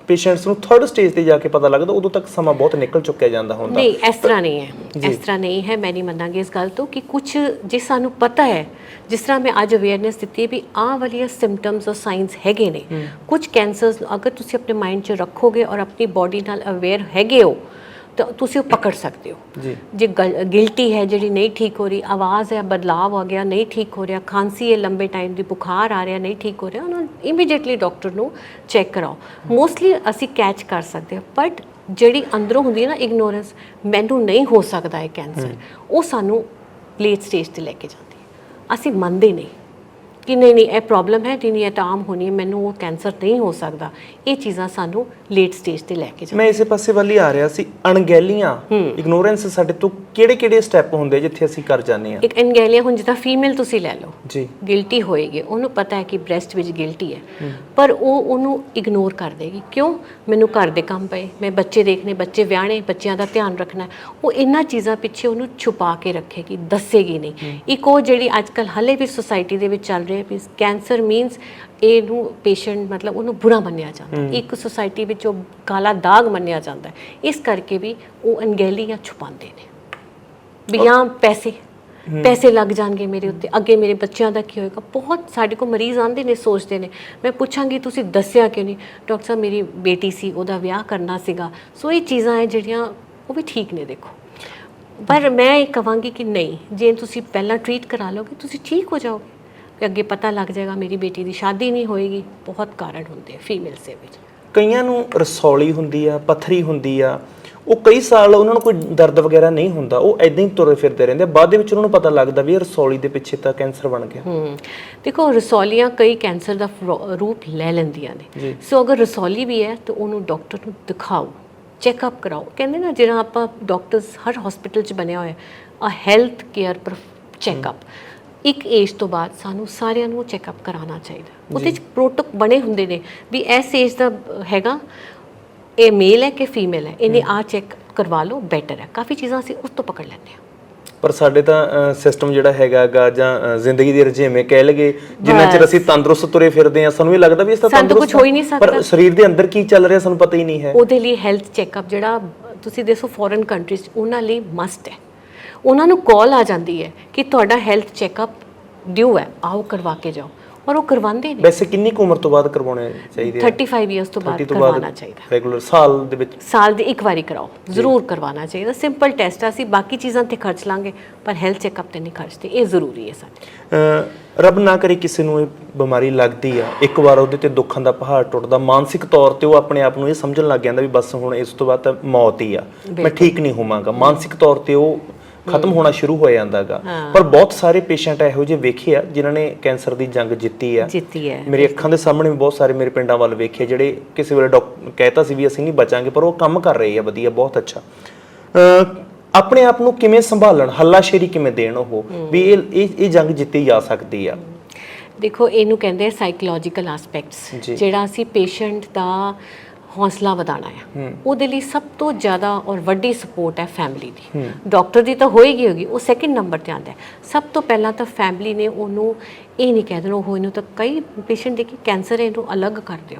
ਪੇਸ਼ੈਂਟਸ ਨੂੰ ਥਰਡ ਸਟੇਜ ਤੇ ਜਾ ਕੇ ਪਤਾ ਲੱਗਦਾ ਉਦੋਂ ਤੱਕ ਸਮਾਂ ਬਹੁਤ ਨਿਕਲ ਚੁੱਕਿਆ ਜਾਂਦਾ ਹੁੰਦਾ। ਨਹੀਂ ਇਸ ਤਰ੍ਹਾਂ ਨਹੀਂ ਹੈ। ਇਸ ਤਰ੍ਹਾਂ ਨਹੀਂ ਹੈ। ਮੈਂ ਨਹੀਂ ਮੰਨਾਂਗੀ ਇਸ ਗੱਲ ਤੋਂ ਕਿ ਕੁਝ ਜੇ ਸਾਨੂੰ ਪਤਾ ਹੈ ਜਿਸ ਤਰ੍ਹਾਂ ਮੈਂ ਅੱਜ ਅਵੇਅਰਨੈਸ ਦਿੱਤੀ ਵੀ ਆਹ ਵਾਲੀਆਂ ਸਿੰਪਟਮਸ ਔਰ ਸਾਈਨਸ ਹੈਗੇ ਨੇ। ਕੁਝ ਕੈਂਸਰਸ ਅਗਰ ਤੁਸੀਂ ਆਪਣੇ ਮਾਈਂਡ 'ਚ ਰੱਖੋਗੇ ਔਰ ਆਪਣੀ ਬਾਡੀ ਨਾਲ ਅਵੇਅਰ ਹੈਗੇ ਹੋ ਤਾਂ ਤੁਸੀਂ ਉਹ ਪਕੜ ਸਕਦੇ ਹੋ। ਜੀ। ਜੇ ਗਿਲਟੀ ਹੈ ਜਿਹੜੀ ਨਹੀਂ ਠੀਕ ਹੋ ਰਹੀ ਆਵਾਜ਼ ਹੈ ਬਦਲਾਵ ਆ ਗਿਆ ਨਹੀਂ ਠੀਕ ਹੋ ਰਿਹਾ ਖਾਂਸੀ ਹੈ ਲੰਬੇ ਟਾਈਮ ਦੀ ਬੁਖਾਰ ਆ ਰਿਹਾ ਨਹੀਂ ਠੀਕ ਹੋ ਰਿਹਾ ਉਹਨੂੰ ਇਮੀਡੀਏਟਲੀ ਡਾਕਟਰ ਨੂੰ ਚੈੱਕ ਕਰਾਓ। ਮੋਸਟਲੀ ਅਸੀਂ ਕੈਚ ਕਰ ਸਕਦੇ ਹਾਂ ਬਟ ਜਿਹੜੀ ਅੰਦਰੋਂ ਹੁੰਦੀ ਹੈ ਨਾ ਇਗਨੋਰੈਂਸ ਮੈਨੂੰ ਨਹੀਂ ਹੋ ਸਕਦਾ ਇਹ ਕੈਂਸਰ ਉਹ ਸਾਨੂੰ ਲੇਟ ਸਟੇਜ ਤੇ ਲੈ ਕੇ ਜਾਂਦੀ ਹੈ। ਅਸੀਂ ਮੰਨਦੇ ਨਹੀਂ। ਕਿ ਨਹੀਂ ਨਹੀਂ ਇਹ ਪ੍ਰੋਬਲਮ ਹੈ ਨਹੀਂ ਇਹ ਤਾਂ ਆਮ ਹੋਣੀ ਹੈ ਮੈਨੂੰ ਉਹ ਕੈਂਸਰ ਨਹੀਂ ਹੋ ਸਕਦਾ। ਇਹ ਚੀਜ਼ਾਂ ਸਾਨੂੰ ਲੇਟ ਸਟੇਜ ਤੇ ਲੈ ਕੇ ਜਾਂਦੀ ਮੈਂ ਇਸੇ ਪਾਸੇ ਵੱਲ ਹੀ ਆ ਰਿਹਾ ਸੀ ਅਣਗਹਿਲੀਆਂ ਇਗਨੋਰੈਂਸ ਸਾਡੇ ਤੋਂ ਕਿਹੜੇ ਕਿਹੜੇ ਸਟੈਪ ਹੁੰਦੇ ਜਿੱਥੇ ਅਸੀਂ ਕਰ ਜਾਂਦੇ ਆ ਇੱਕ ਐਨਗੈਲੀਆ ਹੁਣ ਜਿੱਦਾਂ ਫੀਮੇਲ ਤੁਸੀਂ ਲੈ ਲਓ। ਜੀ। ਗਿਲਟੀ ਹੋਏਗੀ ਉਹਨੂੰ ਪਤਾ ਹੈ ਕਿ ਬ੍ਰੈਸਟ ਵਿੱਚ ਗਿਲਟੀ ਹੈ। ਪਰ ਉਹ ਉਹਨੂੰ ਇਗਨੋਰ ਕਰ ਦੇਗੀ। ਕਿਉਂ? ਮੈਨੂੰ ਘਰ ਦੇ ਕੰਮ ਪਏ ਮੈਂ ਬੱਚੇ ਦੇਖਣੇ ਬੱਚੇ ਵਿਆਹਣੇ ਬੱਚਿਆਂ ਦਾ ਧਿਆਨ ਰੱਖਣਾ ਹੈ। ਉਹ ਇਹਨਾਂ ਚੀਜ਼ਾਂ ਪਿੱਛੇ ਉਹਨੂੰ ਛੁਪਾ ਕੇ ਰੱਖੇਗੀ ਦੱਸੇਗੀ ਨਹੀਂ। ਇੱਕ ਉਹ ਜਿਹੜੀ ਅੱਜਕੱਲ ਹਲੇ ਵੀ ਸੁਸਾਇਟੀ ਦੇ ਵਿੱਚ ਚੱਲ ਰਹੀ ਹੈ ਵੀ ਕੈਂਸਰ ਮੀਨਸ ਇਹਨੂੰ ਪੇਸ਼ੈਂਟ ਮਤਲਬ ਉਹਨੂੰ ਬੁਰਾ ਮੰਨਿਆ ਜਾਂਦਾ। ਇੱਕ ਸੁਸਾਇਟੀ ਵਿੱਚ ਉਹ ਕਾਲਾ ਦਾਗ ਮੰਨਿਆ ਜਾਂਦਾ। ਇਸ ਕਰਕੇ ਵੀ ਉਹ ਅਣਗਹਿਲੀਆਂ ਛੁਪਾਉਂਦੇ ਨੇ। ਵੀ ਜਾਂ ਪੈਸੇ। ਪੈਸੇ ਲੱਗ ਜਾਣਗੇ ਮੇਰੇ ਉੱਤੇ। ਅੱਗੇ ਮੇਰੇ ਬੱਚਿਆਂ ਦਾ ਕੀ ਹੋਏਗਾ? ਬਹੁਤ ਸਾਡੇ ਕੋਲ ਮਰੀਜ਼ ਆਉਂਦੇ ਨੇ ਸੋਚਦੇ ਨੇ। ਮੈਂ ਪੁੱਛਾਂਗੀ ਤੁਸੀਂ ਦੱਸਿਆ ਕਿਉਂ ਨਹੀਂ? ਡਾਕਟਰ ਸਾਹਿਬ ਮੇਰੀ ਬੇਟੀ ਸੀ ਉਹਦਾ ਵਿਆਹ ਕਰਨਾ ਸੀਗਾ। ਸੋ ਇਹ ਚੀਜ਼ਾਂ ਹੈ ਜਿਹੜੀਆਂ ਉਹ ਵੀ ਠੀਕ ਨੇ ਦੇਖੋ। ਪਰ ਮੈਂ ਇਹ ਕਹਾਂਗੀ ਕਿ ਨਹੀਂ ਜੇ ਤੁਸੀਂ ਪਹਿਲਾਂ ਟਰੀਟ ਕਰਾ ਲਓਗੇ ਤੁਸੀਂ ਠੀਕ ਹੋ ਜਾਓਗੇ। ਕਿ ਅੱਗੇ ਪਤਾ ਲੱਗ ਜਾਏਗਾ ਮੇਰੀ ਬੇਟੀ ਦੀ ਸ਼ਾਦੀ ਨਹੀਂ ਹੋਏਗੀ। ਬਹੁਤ ਕਾਰਨ ਹੁੰਦੇ ਫੀਮੇਲਸ ਦੇ ਵਿੱਚ। ਕਈਆਂ ਨੂੰ ਰਸੌਲੀ ਹੁੰਦੀ ਆ ਪਥਰੀ ਹੁੰਦੀ ਆ। ਉਹ ਕਈ ਸਾਲ ਉਹਨਾਂ ਨੂੰ ਕੋਈ ਦਰਦ ਵਗੈਰਾ ਨਹੀਂ ਹੁੰਦਾ। ਉਹ ਐਦਾਂ ਹੀ ਤੁਰੇ ਫਿਰਦੇ ਰਹਿੰਦੇ ਆ। ਬਾਅਦ ਦੇ ਵਿੱਚ ਉਹਨਾਂ ਨੂੰ ਪਤਾ ਲੱਗਦਾ ਵੀ ਇਹ ਰਸੌਲੀ ਦੇ ਪਿੱਛੇ ਤਾਂ ਕੈਂਸਰ ਬਣ ਗਿਆ। ਹੂੰ। ਦੇਖੋ ਰਸੌਲੀਆਂ ਕਈ ਕੈਂਸਰ ਦਾ ਫਰੋ- ਰੂਪ ਲੈ ਲੈਂਦੀਆਂ ਨੇ। ਸੋ ਅਗਰ ਰਸੌਲੀ ਵੀ ਹੈ ਤਾਂ ਉਹਨੂੰ ਡਾਕਟਰ ਨੂੰ ਦਿਖਾਓ। ਚੈੱਕਅਪ ਕਰਾਓ। ਕਹਿੰਦੇ ਨਾ ਜਿਹੜਾ ਆਪਾਂ ਡਾਕਟਰਸ ਹਰ ਹਸਪੀਟਲ 'ਚ ਬਣਿਆ ਹੋਇਆ ਆ ਹੈਲਥ ਕੇਅਰ ਚੈੱਕਅਪ ਇੱਕ ਏਜ ਤੋਂ ਬਾਅਦ ਸਾਨੂੰ ਸਾਰਿਆਂ ਨੂੰ ਚੈੱਕਅਪ ਕਰਾਉਣਾ ਚਾਹੀਦਾ। ਉਹਦੇ 'ਚ ਪ੍ਰੋਟੋਕ ਬਣੇ ਹੁੰਦੇ ਨੇ ਵੀ ਇਸ ਏਜ ਦਾ ਹੈਗਾ ਇਹ ਮੇਲ ਹੈ ਕਿ ਫੀਮੇਲ ਹੈ ਇਹਨੇ ਆ ਚੈੱਕ ਕਰਵਾ ਲਓ ਬੈਟਰ ਹੈ। ਕਾਫੀ ਚੀਜ਼ਾਂ ਅਸੀਂ ਉਸ ਤੋਂ ਪਕੜ ਲੈਂਦੇ ਹਾਂ। ਪਰ ਸਾਡੇ ਤਾਂ ਸਿਸਟਮ ਜਿਹੜਾ ਹੈਗਾਗਾ ਜਾਂ ਜ਼ਿੰਦਗੀ ਦੇ ਰਝੇਵੇਂ ਕਹਿ ਲਗੇ ਜਿੰਨਾ ਚਿਰ ਅਸੀਂ ਤੰਦਰੁਸਤ ਤੁਰੇ ਫਿਰਦੇ ਆ ਸਾਨੂੰ ਇਹ ਲੱਗਦਾ ਵੀ ਇਸ ਤਾਂ ਤੰਦਰੁਸਤ ਕੁਛ ਹੋ ਹੀ ਨਹੀਂ ਹਾਂ। ਪਰ ਸਕਦਾ। ਸਰੀਰ ਦੇ ਅੰਦਰ ਕੀ ਚੱਲ ਰਿਹਾ ਸਾਨੂੰ ਪਤਾ ਹੀ ਨਹੀਂ ਹੈ। ਉਹਦੇ ਲਈ ਹੈਲਥ ਚੈੱਕਅਪ ਜਿਹੜਾ ਤੁਸੀਂ ਦੇਖੋ ਫੋਰਨ ਕੰਟਰੀਜ਼ ਉਹਨਾਂ ਲਈ ਮਸਟ ਹੈ। ਉਹਨਾਂ ਨੂੰ ਕਾਲ ਆ ਜਾਂਦੀ ਹੈ ਕਿ ਤੁਹਾਡਾ ਹੈਲਥ ਚੈੱਕਅਪ ਡਿਊ ਹੈ ਆਓ ਕਰਵਾ ਕੇ ਜਾਓ। ਔਰ ਉਹ ਕਰਵਾਉਂਦੇ ਨੇ ਵੈਸੇ ਕਿੰਨੀ ਕੁ ਉਮਰ ਤੋਂ ਬਾਅਦ ਕਰਵਾਉਣੇ ਚਾਹੀਦੇ ਆ? 35 ਇਅਰਸ ਤੋਂ ਬਾਅਦ 30 ਤੋਂ ਕਰਵਾਉਣਾ ਚਾਹੀਦਾ। ਰੈਗੂਲਰ ਸਾਲ ਦੇ ਵਿੱਚ? ਸਾਲ ਦੇ ਇੱਕ ਵਾਰੀ ਕਰਾਓ। ਜ਼ਰੂਰ ਕਰਵਾਉਣਾ ਚਾਹੀਦਾ। ਸਿੰਪਲ ਟੈਸਟ ਆ ਅਸੀਂ ਬਾਕੀ ਚੀਜ਼ਾਂ ਤੇ ਖਰਚ ਲਾਂਗੇ ਪਰ ਹੈਲਥ ਚੈੱਕਅਪ ਤੇ ਨਹੀਂ ਖਰਚਦੇ। ਇਹ ਜ਼ਰੂਰੀ ਹੈ ਸਾਡੇ। ਰੱਬ ਨਾ ਕਰੇ ਕਿਸੇ ਨੂੰ ਇਹ ਬਿਮਾਰੀ ਲੱਗਦੀ ਆ। ਇੱਕ ਵਾਰ ਉਹਦੇ ਤੇ ਦੁੱਖਾਂ ਦਾ ਪਹਾੜ ਟੁੱਟਦਾ ਮਾਨਸਿਕ ਤੌਰ ਤੇ ਉਹ ਆਪਣੇ ਆਪ ਨੂੰ ਇਹ ਸਮਝਣ ਲੱਗ ਜਾਂਦਾ ਵੀ ਬਸ ਹੁਣ ਇਸ ਤੋਂ ਬਾਅਦ ਤਾਂ ਮੌਤ ਹੀ ਆ। ਮੈਂ ਠੀਕ ਨਹੀਂ ਹੋਵਾਂਗਾ। ਮਾਨਸਿਕ ਤੌਰ ਤੇ ਉਹ ਖਤਮ ਹੋਣਾ ਸ਼ੁਰੂ ਹੋ ਜਾਂਦਾਗਾ। ਪਰ ਬਹੁਤ ਸਾਰੇ ਪੇਸ਼ੈਂਟ ਇਹੋ ਜਿਹੇ ਵੇਖੇ ਆ ਜਿਨ੍ਹਾਂ ਨੇ ਕੈਂਸਰ ਦੀ ਜੰਗ ਜਿੱਤੀ ਆ। ਜਿੱਤੀ ਹੈ ਮੇਰੀ ਅੱਖਾਂ ਦੇ ਸਾਹਮਣੇ ਵੀ ਬਹੁਤ ਸਾਰੇ ਮੇਰੇ ਪਿੰਡਾਂ ਵੱਲ ਵੇਖੇ ਜਿਹੜੇ ਕਿਸੇ ਵੇਲੇ ਡਾਕਟਰ ਕਹਿਤਾ ਸੀ ਵੀ ਅਸੀਂ ਨਹੀਂ ਬਚਾਂਗੇ ਪਰ ਉਹ ਕੰਮ ਕਰ ਰਹੇ ਆ ਵਧੀਆ ਬਹੁਤ ਅੱਛਾ। ਆਪਣੇ ਆਪ ਨੂੰ ਕਿਵੇਂ ਸੰਭਾਲਣ ਹੱਲਾਸ਼ੇਰੀ ਕਿਵੇਂ ਦੇਣ ਉਹ ਵੀ ਇਹ ਇਹ ਜੰਗ ਜਿੱਤੀ ਜਾ ਸਕਦੀ ਆ। ਦੇਖੋ ਇਹਨੂੰ ਕਹਿੰਦੇ ਆ ਸਾਈਕੋਲੋਜੀਕਲ ਐਸਪੈਕਟਸ। ਜਿਹੜਾ ਅਸੀਂ ਪੇਸ਼ੈਂਟ ਦਾ ਹੌਸਲਾ ਵਧਾਉਣਾ ਹੈ। ਉਹਦੇ ਲਈ ਸਭ ਤੋਂ ਜ਼ਿਆਦਾ ਔਰ ਵੱਡੀ ਸਪੋਰਟ ਹੈ ਫੈਮਿਲੀ ਦੀ। ਡਾਕਟਰ ਦੀ ਤਾਂ ਹੋਏਗੀ ਹੋਗੀ ਉਹ ਸੈਕਿੰਡ ਨੰਬਰ ਤੇ ਆਉਂਦਾ ਹੈ। ਸਭ ਤੋਂ ਪਹਿਲਾਂ ਤਾਂ ਫੈਮਿਲੀ ਨੇ ਉਹਨੂੰ ਇਹ ਨਹੀਂ ਕਹਿ ਦੇਣਾ ਉਹ ਇਹਨੂੰ ਤਾਂ ਕਈ ਪੇਸ਼ੈਂਟ ਦੇ ਕਿ ਕੈਂਸਰ ਹੈ ਇਹਨੂੰ ਅਲੱਗ ਕਰ ਦਿਓ।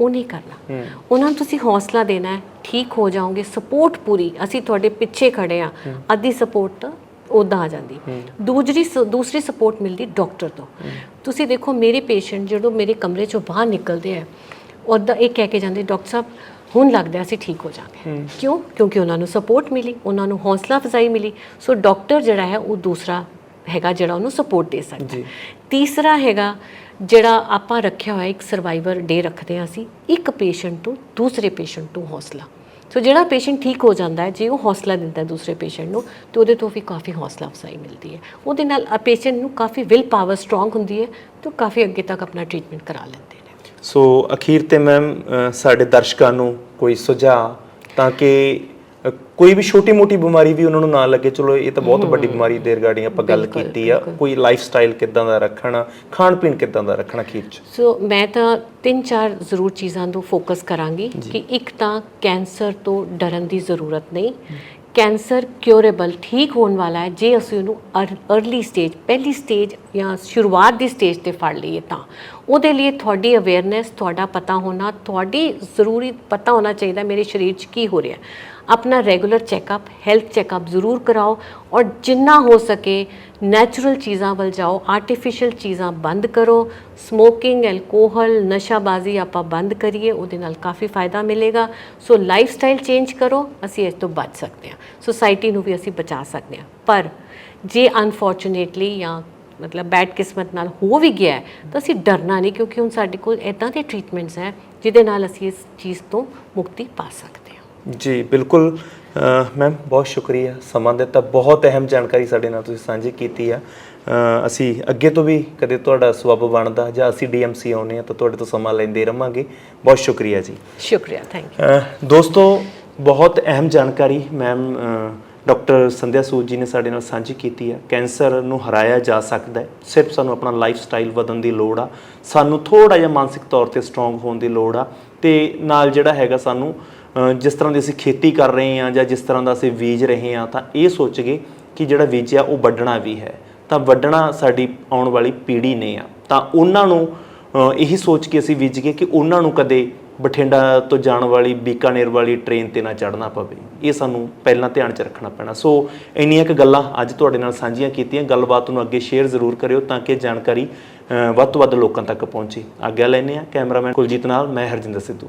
ਉਹ ਨਹੀਂ ਕਰਨਾ। ਉਹਨਾਂ ਨੂੰ ਤੁਸੀਂ ਹੌਸਲਾ ਦੇਣਾ ਹੈ ਠੀਕ ਹੋ ਜਾਓਗੇ ਸਪੋਰਟ ਪੂਰੀ ਅਸੀਂ ਤੁਹਾਡੇ ਪਿੱਛੇ ਖੜੇ ਆ ਅੱਧੀ ਸਪੋਰਟ ਤਾਂ ਉਦਾਂ ਆ ਜਾਂਦੀ। ਸ- ਦੂਸਰੀ ਸਪੋਰਟ ਮਿਲਦੀ ਡਾਕਟਰ ਤੋਂ। ਤੁਸੀਂ ਦੇਖੋ ਮੇਰੇ ਪੇਸ਼ੈਂਟ ਜਦੋਂ ਮੇਰੇ ਕਮਰੇ ਚੋਂ ਬਾਹਰ ਨਿਕਲਦੇ ਆ ਉਦਾਂ ਇਹ ਕਹਿ ਕੇ ਜਾਂਦੇ ਡਾਕਟਰ ਸਾਹਿਬ ਹੁਣ ਲੱਗਦਾ ਅਸੀਂ ਠੀਕ ਹੋ ਜਾਵਾਂਗੇ। ਕਿਉਂ? ਕਿਉਂਕਿ ਉਹਨਾਂ ਨੂੰ ਸਪੋਰਟ ਮਿਲੀ ਉਹਨਾਂ ਨੂੰ ਹੌਸਲਾ ਅਫਜ਼ਾਈ ਮਿਲੀ। ਸੋ ਡਾਕਟਰ ਜਿਹੜਾ ਹੈ ਉਹ ਦੂਸਰਾ ਹੈਗਾ ਜਿਹੜਾ ਉਹਨੂੰ ਸਪੋਰਟ ਦੇ ਸਕਦਾ। ਤੀਸਰਾ ਹੈਗਾ ਜਿਹੜਾ ਆਪਾਂ ਰੱਖਿਆ ਹੋਇਆ ਇੱਕ ਸਰਵਾਈਵਰ ਡੇ ਰੱਖਦੇ ਹਾਂ ਅਸੀਂ ਇੱਕ ਪੇਸ਼ੈਂਟ ਤੋਂ ਦੂਸਰੇ ਪੇਸ਼ੈਂਟ ਨੂੰ ਹੌਸਲਾ। ਸੋ ਜਿਹੜਾ ਪੇਸ਼ੈਂਟ ਠੀਕ ਹੋ ਜਾਂਦਾ ਹੈ ਜੇ ਉਹ ਹੌਸਲਾ ਦਿੰਦਾ ਹੈ ਦੂਸਰੇ ਪੇਸ਼ੈਂਟ ਨੂੰ ਤੇ ਉਹਦੇ ਤੋਂ ਵੀ ਕਾਫੀ ਹੌਸਲਾ ਅਫਜ਼ਾਈ ਮਿਲਦੀ ਹੈ। ਉਹਦੇ ਨਾਲ ਪੇਸ਼ੈਂਟ ਨੂੰ ਕਾਫੀ ਵਿਲ ਪਾਵਰ ਸਟਰੋਂਗ ਹੁੰਦੀ ਹੈ ਤੇ ਕਾਫੀ ਅੱਗੇ ਤੱਕ ਆਪਣਾ ਟ੍ਰੀਟਮੈਂਟ ਕਰਾ ਲੈਂਦੇ ਸੋ ਅਖੀਰ ਤੇ ਮੈਮ ਸਾਡੇ ਦਰਸ਼ਕਾਂ ਨੂੰ ਕੋਈ ਸੁਝਾਅ ਤਾਂ ਕਿ ਕੋਈ ਵੀ ਛੋਟੀ-ਮੋਟੀ ਬਿਮਾਰੀ ਵੀ ਉਹਨਾਂ ਨੂੰ ਨਾ ਲੱਗੇ। ਚਲੋ ਇਹ ਤਾਂ ਬਹੁਤ ਵੱਡੀ ਬਿਮਾਰੀ ਦੇ ਰਿਗਾਰਡਿੰਗ ਆਪਾਂ ਗੱਲ ਕੀਤੀ ਆ। ਕੋਈ ਲਾਈਫ ਸਟਾਈਲ ਕਿੱਦਾਂ ਦਾ ਰੱਖਣਾ ਖਾਣ ਪੀਣ ਕਿੱਦਾਂ ਦਾ ਰੱਖਣਾ ਅਖੀਰ ਚ? ਸੋ ਮੈਂ ਤਾਂ ਤਿੰਨ ਚਾਰ ਜ਼ਰੂਰ ਚੀਜ਼ਾਂ ਨੂੰ ਫੋਕਸ ਕਰਾਂਗੀ ਕਿ ਇੱਕ ਤਾਂ ਕੈਂਸਰ ਤੋਂ ਡਰਨ ਦੀ ਜ਼ਰੂਰਤ ਨਹੀਂ ਕੈਂਸਰ ਕਿਉਰੇਬਲ ਠੀਕ ਹੋਣ ਵਾਲਾ ਹੈ, ਜੇ ਅਸੀਂ ਉਹਨੂੰ अर्ਲੀ ਸਟੇਜ ਪਹਿਲੀ ਸਟੇਜ ਜਾਂ ਸ਼ੁਰੂਆਤ ਦੀ ਸਟੇਜ ਤੇ ਫੜ ਲਈਏ ਤਾਂ। ਉਹਦੇ ਲਈ ਤੁਹਾਡੀ ਅਵੇਅਰਨੈਸ ਤੁਹਾਡਾ ਪਤਾ ਹੋਣਾ, ਤੁਹਾਡੀ ਜ਼ਰੂਰੀ ਪਤਾ ਹੋਣਾ ਚਾਹੀਦਾ, ਮੇਰੇ ਸਰੀਰ 'ਚ ਕੀ ਹੋ ਰਿਹਾ। ਆਪਣਾ ਰੈਗੂਲਰ ਚੈੱਕਅਪ ਹੈਲਥ ਚੈੱਕਅਪ ਜ਼ਰੂਰ ਕਰਾਓ ਔਰ ਜਿੰਨਾ ਹੋ ਸਕੇ ਨੈਚੁਰਲ ਚੀਜ਼ਾਂ ਵੱਲ ਜਾਓ ਆਰਟੀਫੀਸ਼ੀਅਲ ਚੀਜ਼ਾਂ ਬੰਦ ਕਰੋ ਸਮੋਕਿੰਗ ਐਲਕੋਹਲ ਨਸ਼ਾਬਾਜ਼ੀ ਆਪਾਂ ਬੰਦ ਕਰੀਏ ਉਹਦੇ ਨਾਲ ਕਾਫੀ ਫਾਇਦਾ ਮਿਲੇਗਾ ਸੋ ਲਾਈਫ ਸਟਾਈਲ ਚੇਂਜ ਕਰੋ ਅਸੀਂ ਇਸ ਤੋਂ ਬਚ ਸਕਦੇ ਹਾਂ ਸੋਸਾਇਟੀ ਨੂੰ ਵੀ ਅਸੀਂ ਬਚਾ ਸਕਦੇ ਹਾਂ ਪਰ ਜੇ ਅਨਫੋਰਚੂਨੇਟਲੀ ਜਾਂ ਮਤਲਬ ਬੈਡ ਕਿਸਮਤ ਨਾਲ ਹੋ ਵੀ ਗਿਆ ਤਾਂ ਅਸੀਂ ਡਰਨਾ ਨਹੀਂ ਕਿਉਂਕਿ ਹੁਣ ਸਾਡੇ ਕੋਲ ਇਦਾਂ ਦੇ ਟ੍ਰੀਟਮੈਂਟਸ ਹੈ ਜਿਹਦੇ ਨਾਲ ਅਸੀਂ ਇਸ ਚੀਜ਼ ਤੋਂ ਮੁਕਤੀ ਪਾ ਸਕਦੇ ਹਾਂ ਜੀ ਬਿਲਕੁਲ। ਮੈਮ ਬਹੁਤ ਸ਼ੁਕਰੀਆ ਸਮਾਂ ਦਿੱਤਾ। ਬਹੁਤ ਅਹਿਮ ਜਾਣਕਾਰੀ ਸਾਡੇ ਨਾਲ ਤੁਸੀਂ ਸਾਂਝੀ ਕੀਤੀ ਆ। ਅਸੀਂ ਅੱਗੇ ਤੋਂ ਵੀ ਕਦੇ ਤੁਹਾਡਾ ਸਬੱਬ ਬਣਦਾ ਜਾਂ ਅਸੀਂ ਡੀਐਮਸੀ ਆਉਨੇ ਆ ਤਾਂ ਤੁਹਾਡੇ ਤੋਂ ਸਮਾਂ ਲੈਂਦੇ ਰਵਾਂਗੇ। ਬਹੁਤ ਸ਼ੁਕਰੀਆ ਜੀ। ਸ਼ੁਕਰੀਆ ਥੈਂਕ ਯੂ ਦੋਸਤੋ ਬਹੁਤ ਅਹਿਮ ਜਾਣਕਾਰੀ ਮੈਮ ਡਾਕਟਰ ਸੰਧਿਆ ਸੂਦ ਜੀ ਨੇ ਸਾਡੇ ਨਾਲ ਸਾਂਝੀ ਕੀਤੀ ਹੈ ਕੈਂਸਰ ਨੂੰ ਹਰਾਇਆ ਜਾ ਸਕਦਾ ਹੈ। ਸਿਰਫ ਸਾਨੂੰ ਆਪਣਾ ਲਾਈਫ ਸਟਾਈਲ ਬਦਲਣ ਦੀ ਲੋੜ ਆ। ਸਾਨੂੰ ਥੋੜਾ ਜਿਹਾ ਮਾਨਸਿਕ ਤੌਰ ਤੇ ਸਟਰੋਂਗ ਹੋਣ ਦੀ ਲੋੜ ਆ। ਤੇ ਨਾਲ ਜਿਹੜਾ ਹੈਗਾ ਸਾਨੂੰ ਜਿਸ ਤਰ੍ਹਾਂ ਦੀ ਅਸੀਂ ਖੇਤੀ ਕਰ ਰਹੇ ਹਾਂ ਜਾਂ ਜਿਸ ਤਰ੍ਹਾਂ ਦਾ ਅਸੀਂ ਬੀਜ ਰਹੇ ਹਾਂ, ਤਾਂ ਇਹ ਸੋਚ ਸੋਚਗੇ ਕਿ ਜਿਹੜਾ ਬੀਜਿਆ ਉਹ ਵੱਢਣਾ ਵੀ ਹੈ। ਤਾਂ ਵੱਢਣਾ ਸਾਡੀ ਆਉਣ ਵਾਲੀ ਪੀੜ੍ਹੀ ਨੇ ਆ। ਤਾਂ ਉਹਨਾਂ ਨੂੰ ਇਹੀ ਸੋਚ ਕੇ ਅਸੀਂ ਬੀਜ ਗਏ ਕਿ ਉਹਨਾਂ ਨੂੰ ਕਦੇ ਬਠਿੰਡਾ ਤੋਂ ਜਾਣ ਵਾਲੀ, ਬੀਕਾਨੇਰ ਵਾਲੀ ਟ੍ਰੇਨ ਤੇ ਨਾ ਚੜ੍ਹਨਾ ਪਵੇ। ਇਹ ਸਾਨੂੰ ਪਹਿਲਾਂ ਧਿਆਨ 'ਚ ਰੱਖਣਾ ਪੈਣਾ। ਸੋ ਇੰਨੀਆਂ ਕੁ ਗੱਲਾਂ ਅੱਜ ਤੁਹਾਡੇ ਨਾਲ ਸਾਂਝੀਆਂ ਕੀਤੀਆਂ। ਗੱਲਬਾਤ ਨੂੰ ਅੱਗੇ ਸ਼ੇਅਰ ਜ਼ਰੂਰ ਕਰਿਓ ਤਾਂ ਕਿ ਜਾਣਕਾਰੀ ਵੱਧ ਤੋਂ ਵੱਧ ਲੋਕਾਂ ਤੱਕ ਪਹੁੰਚੇ। ਆਗਿਆ ਲੈਂਦੇ ਆ ਕੈਮਰਾਮੈਨ ਕੁਲਜੀਤ ਨਾਲ, ਮੈਂ ਹਰਜਿੰਦਰ ਸਿੱਧੂ।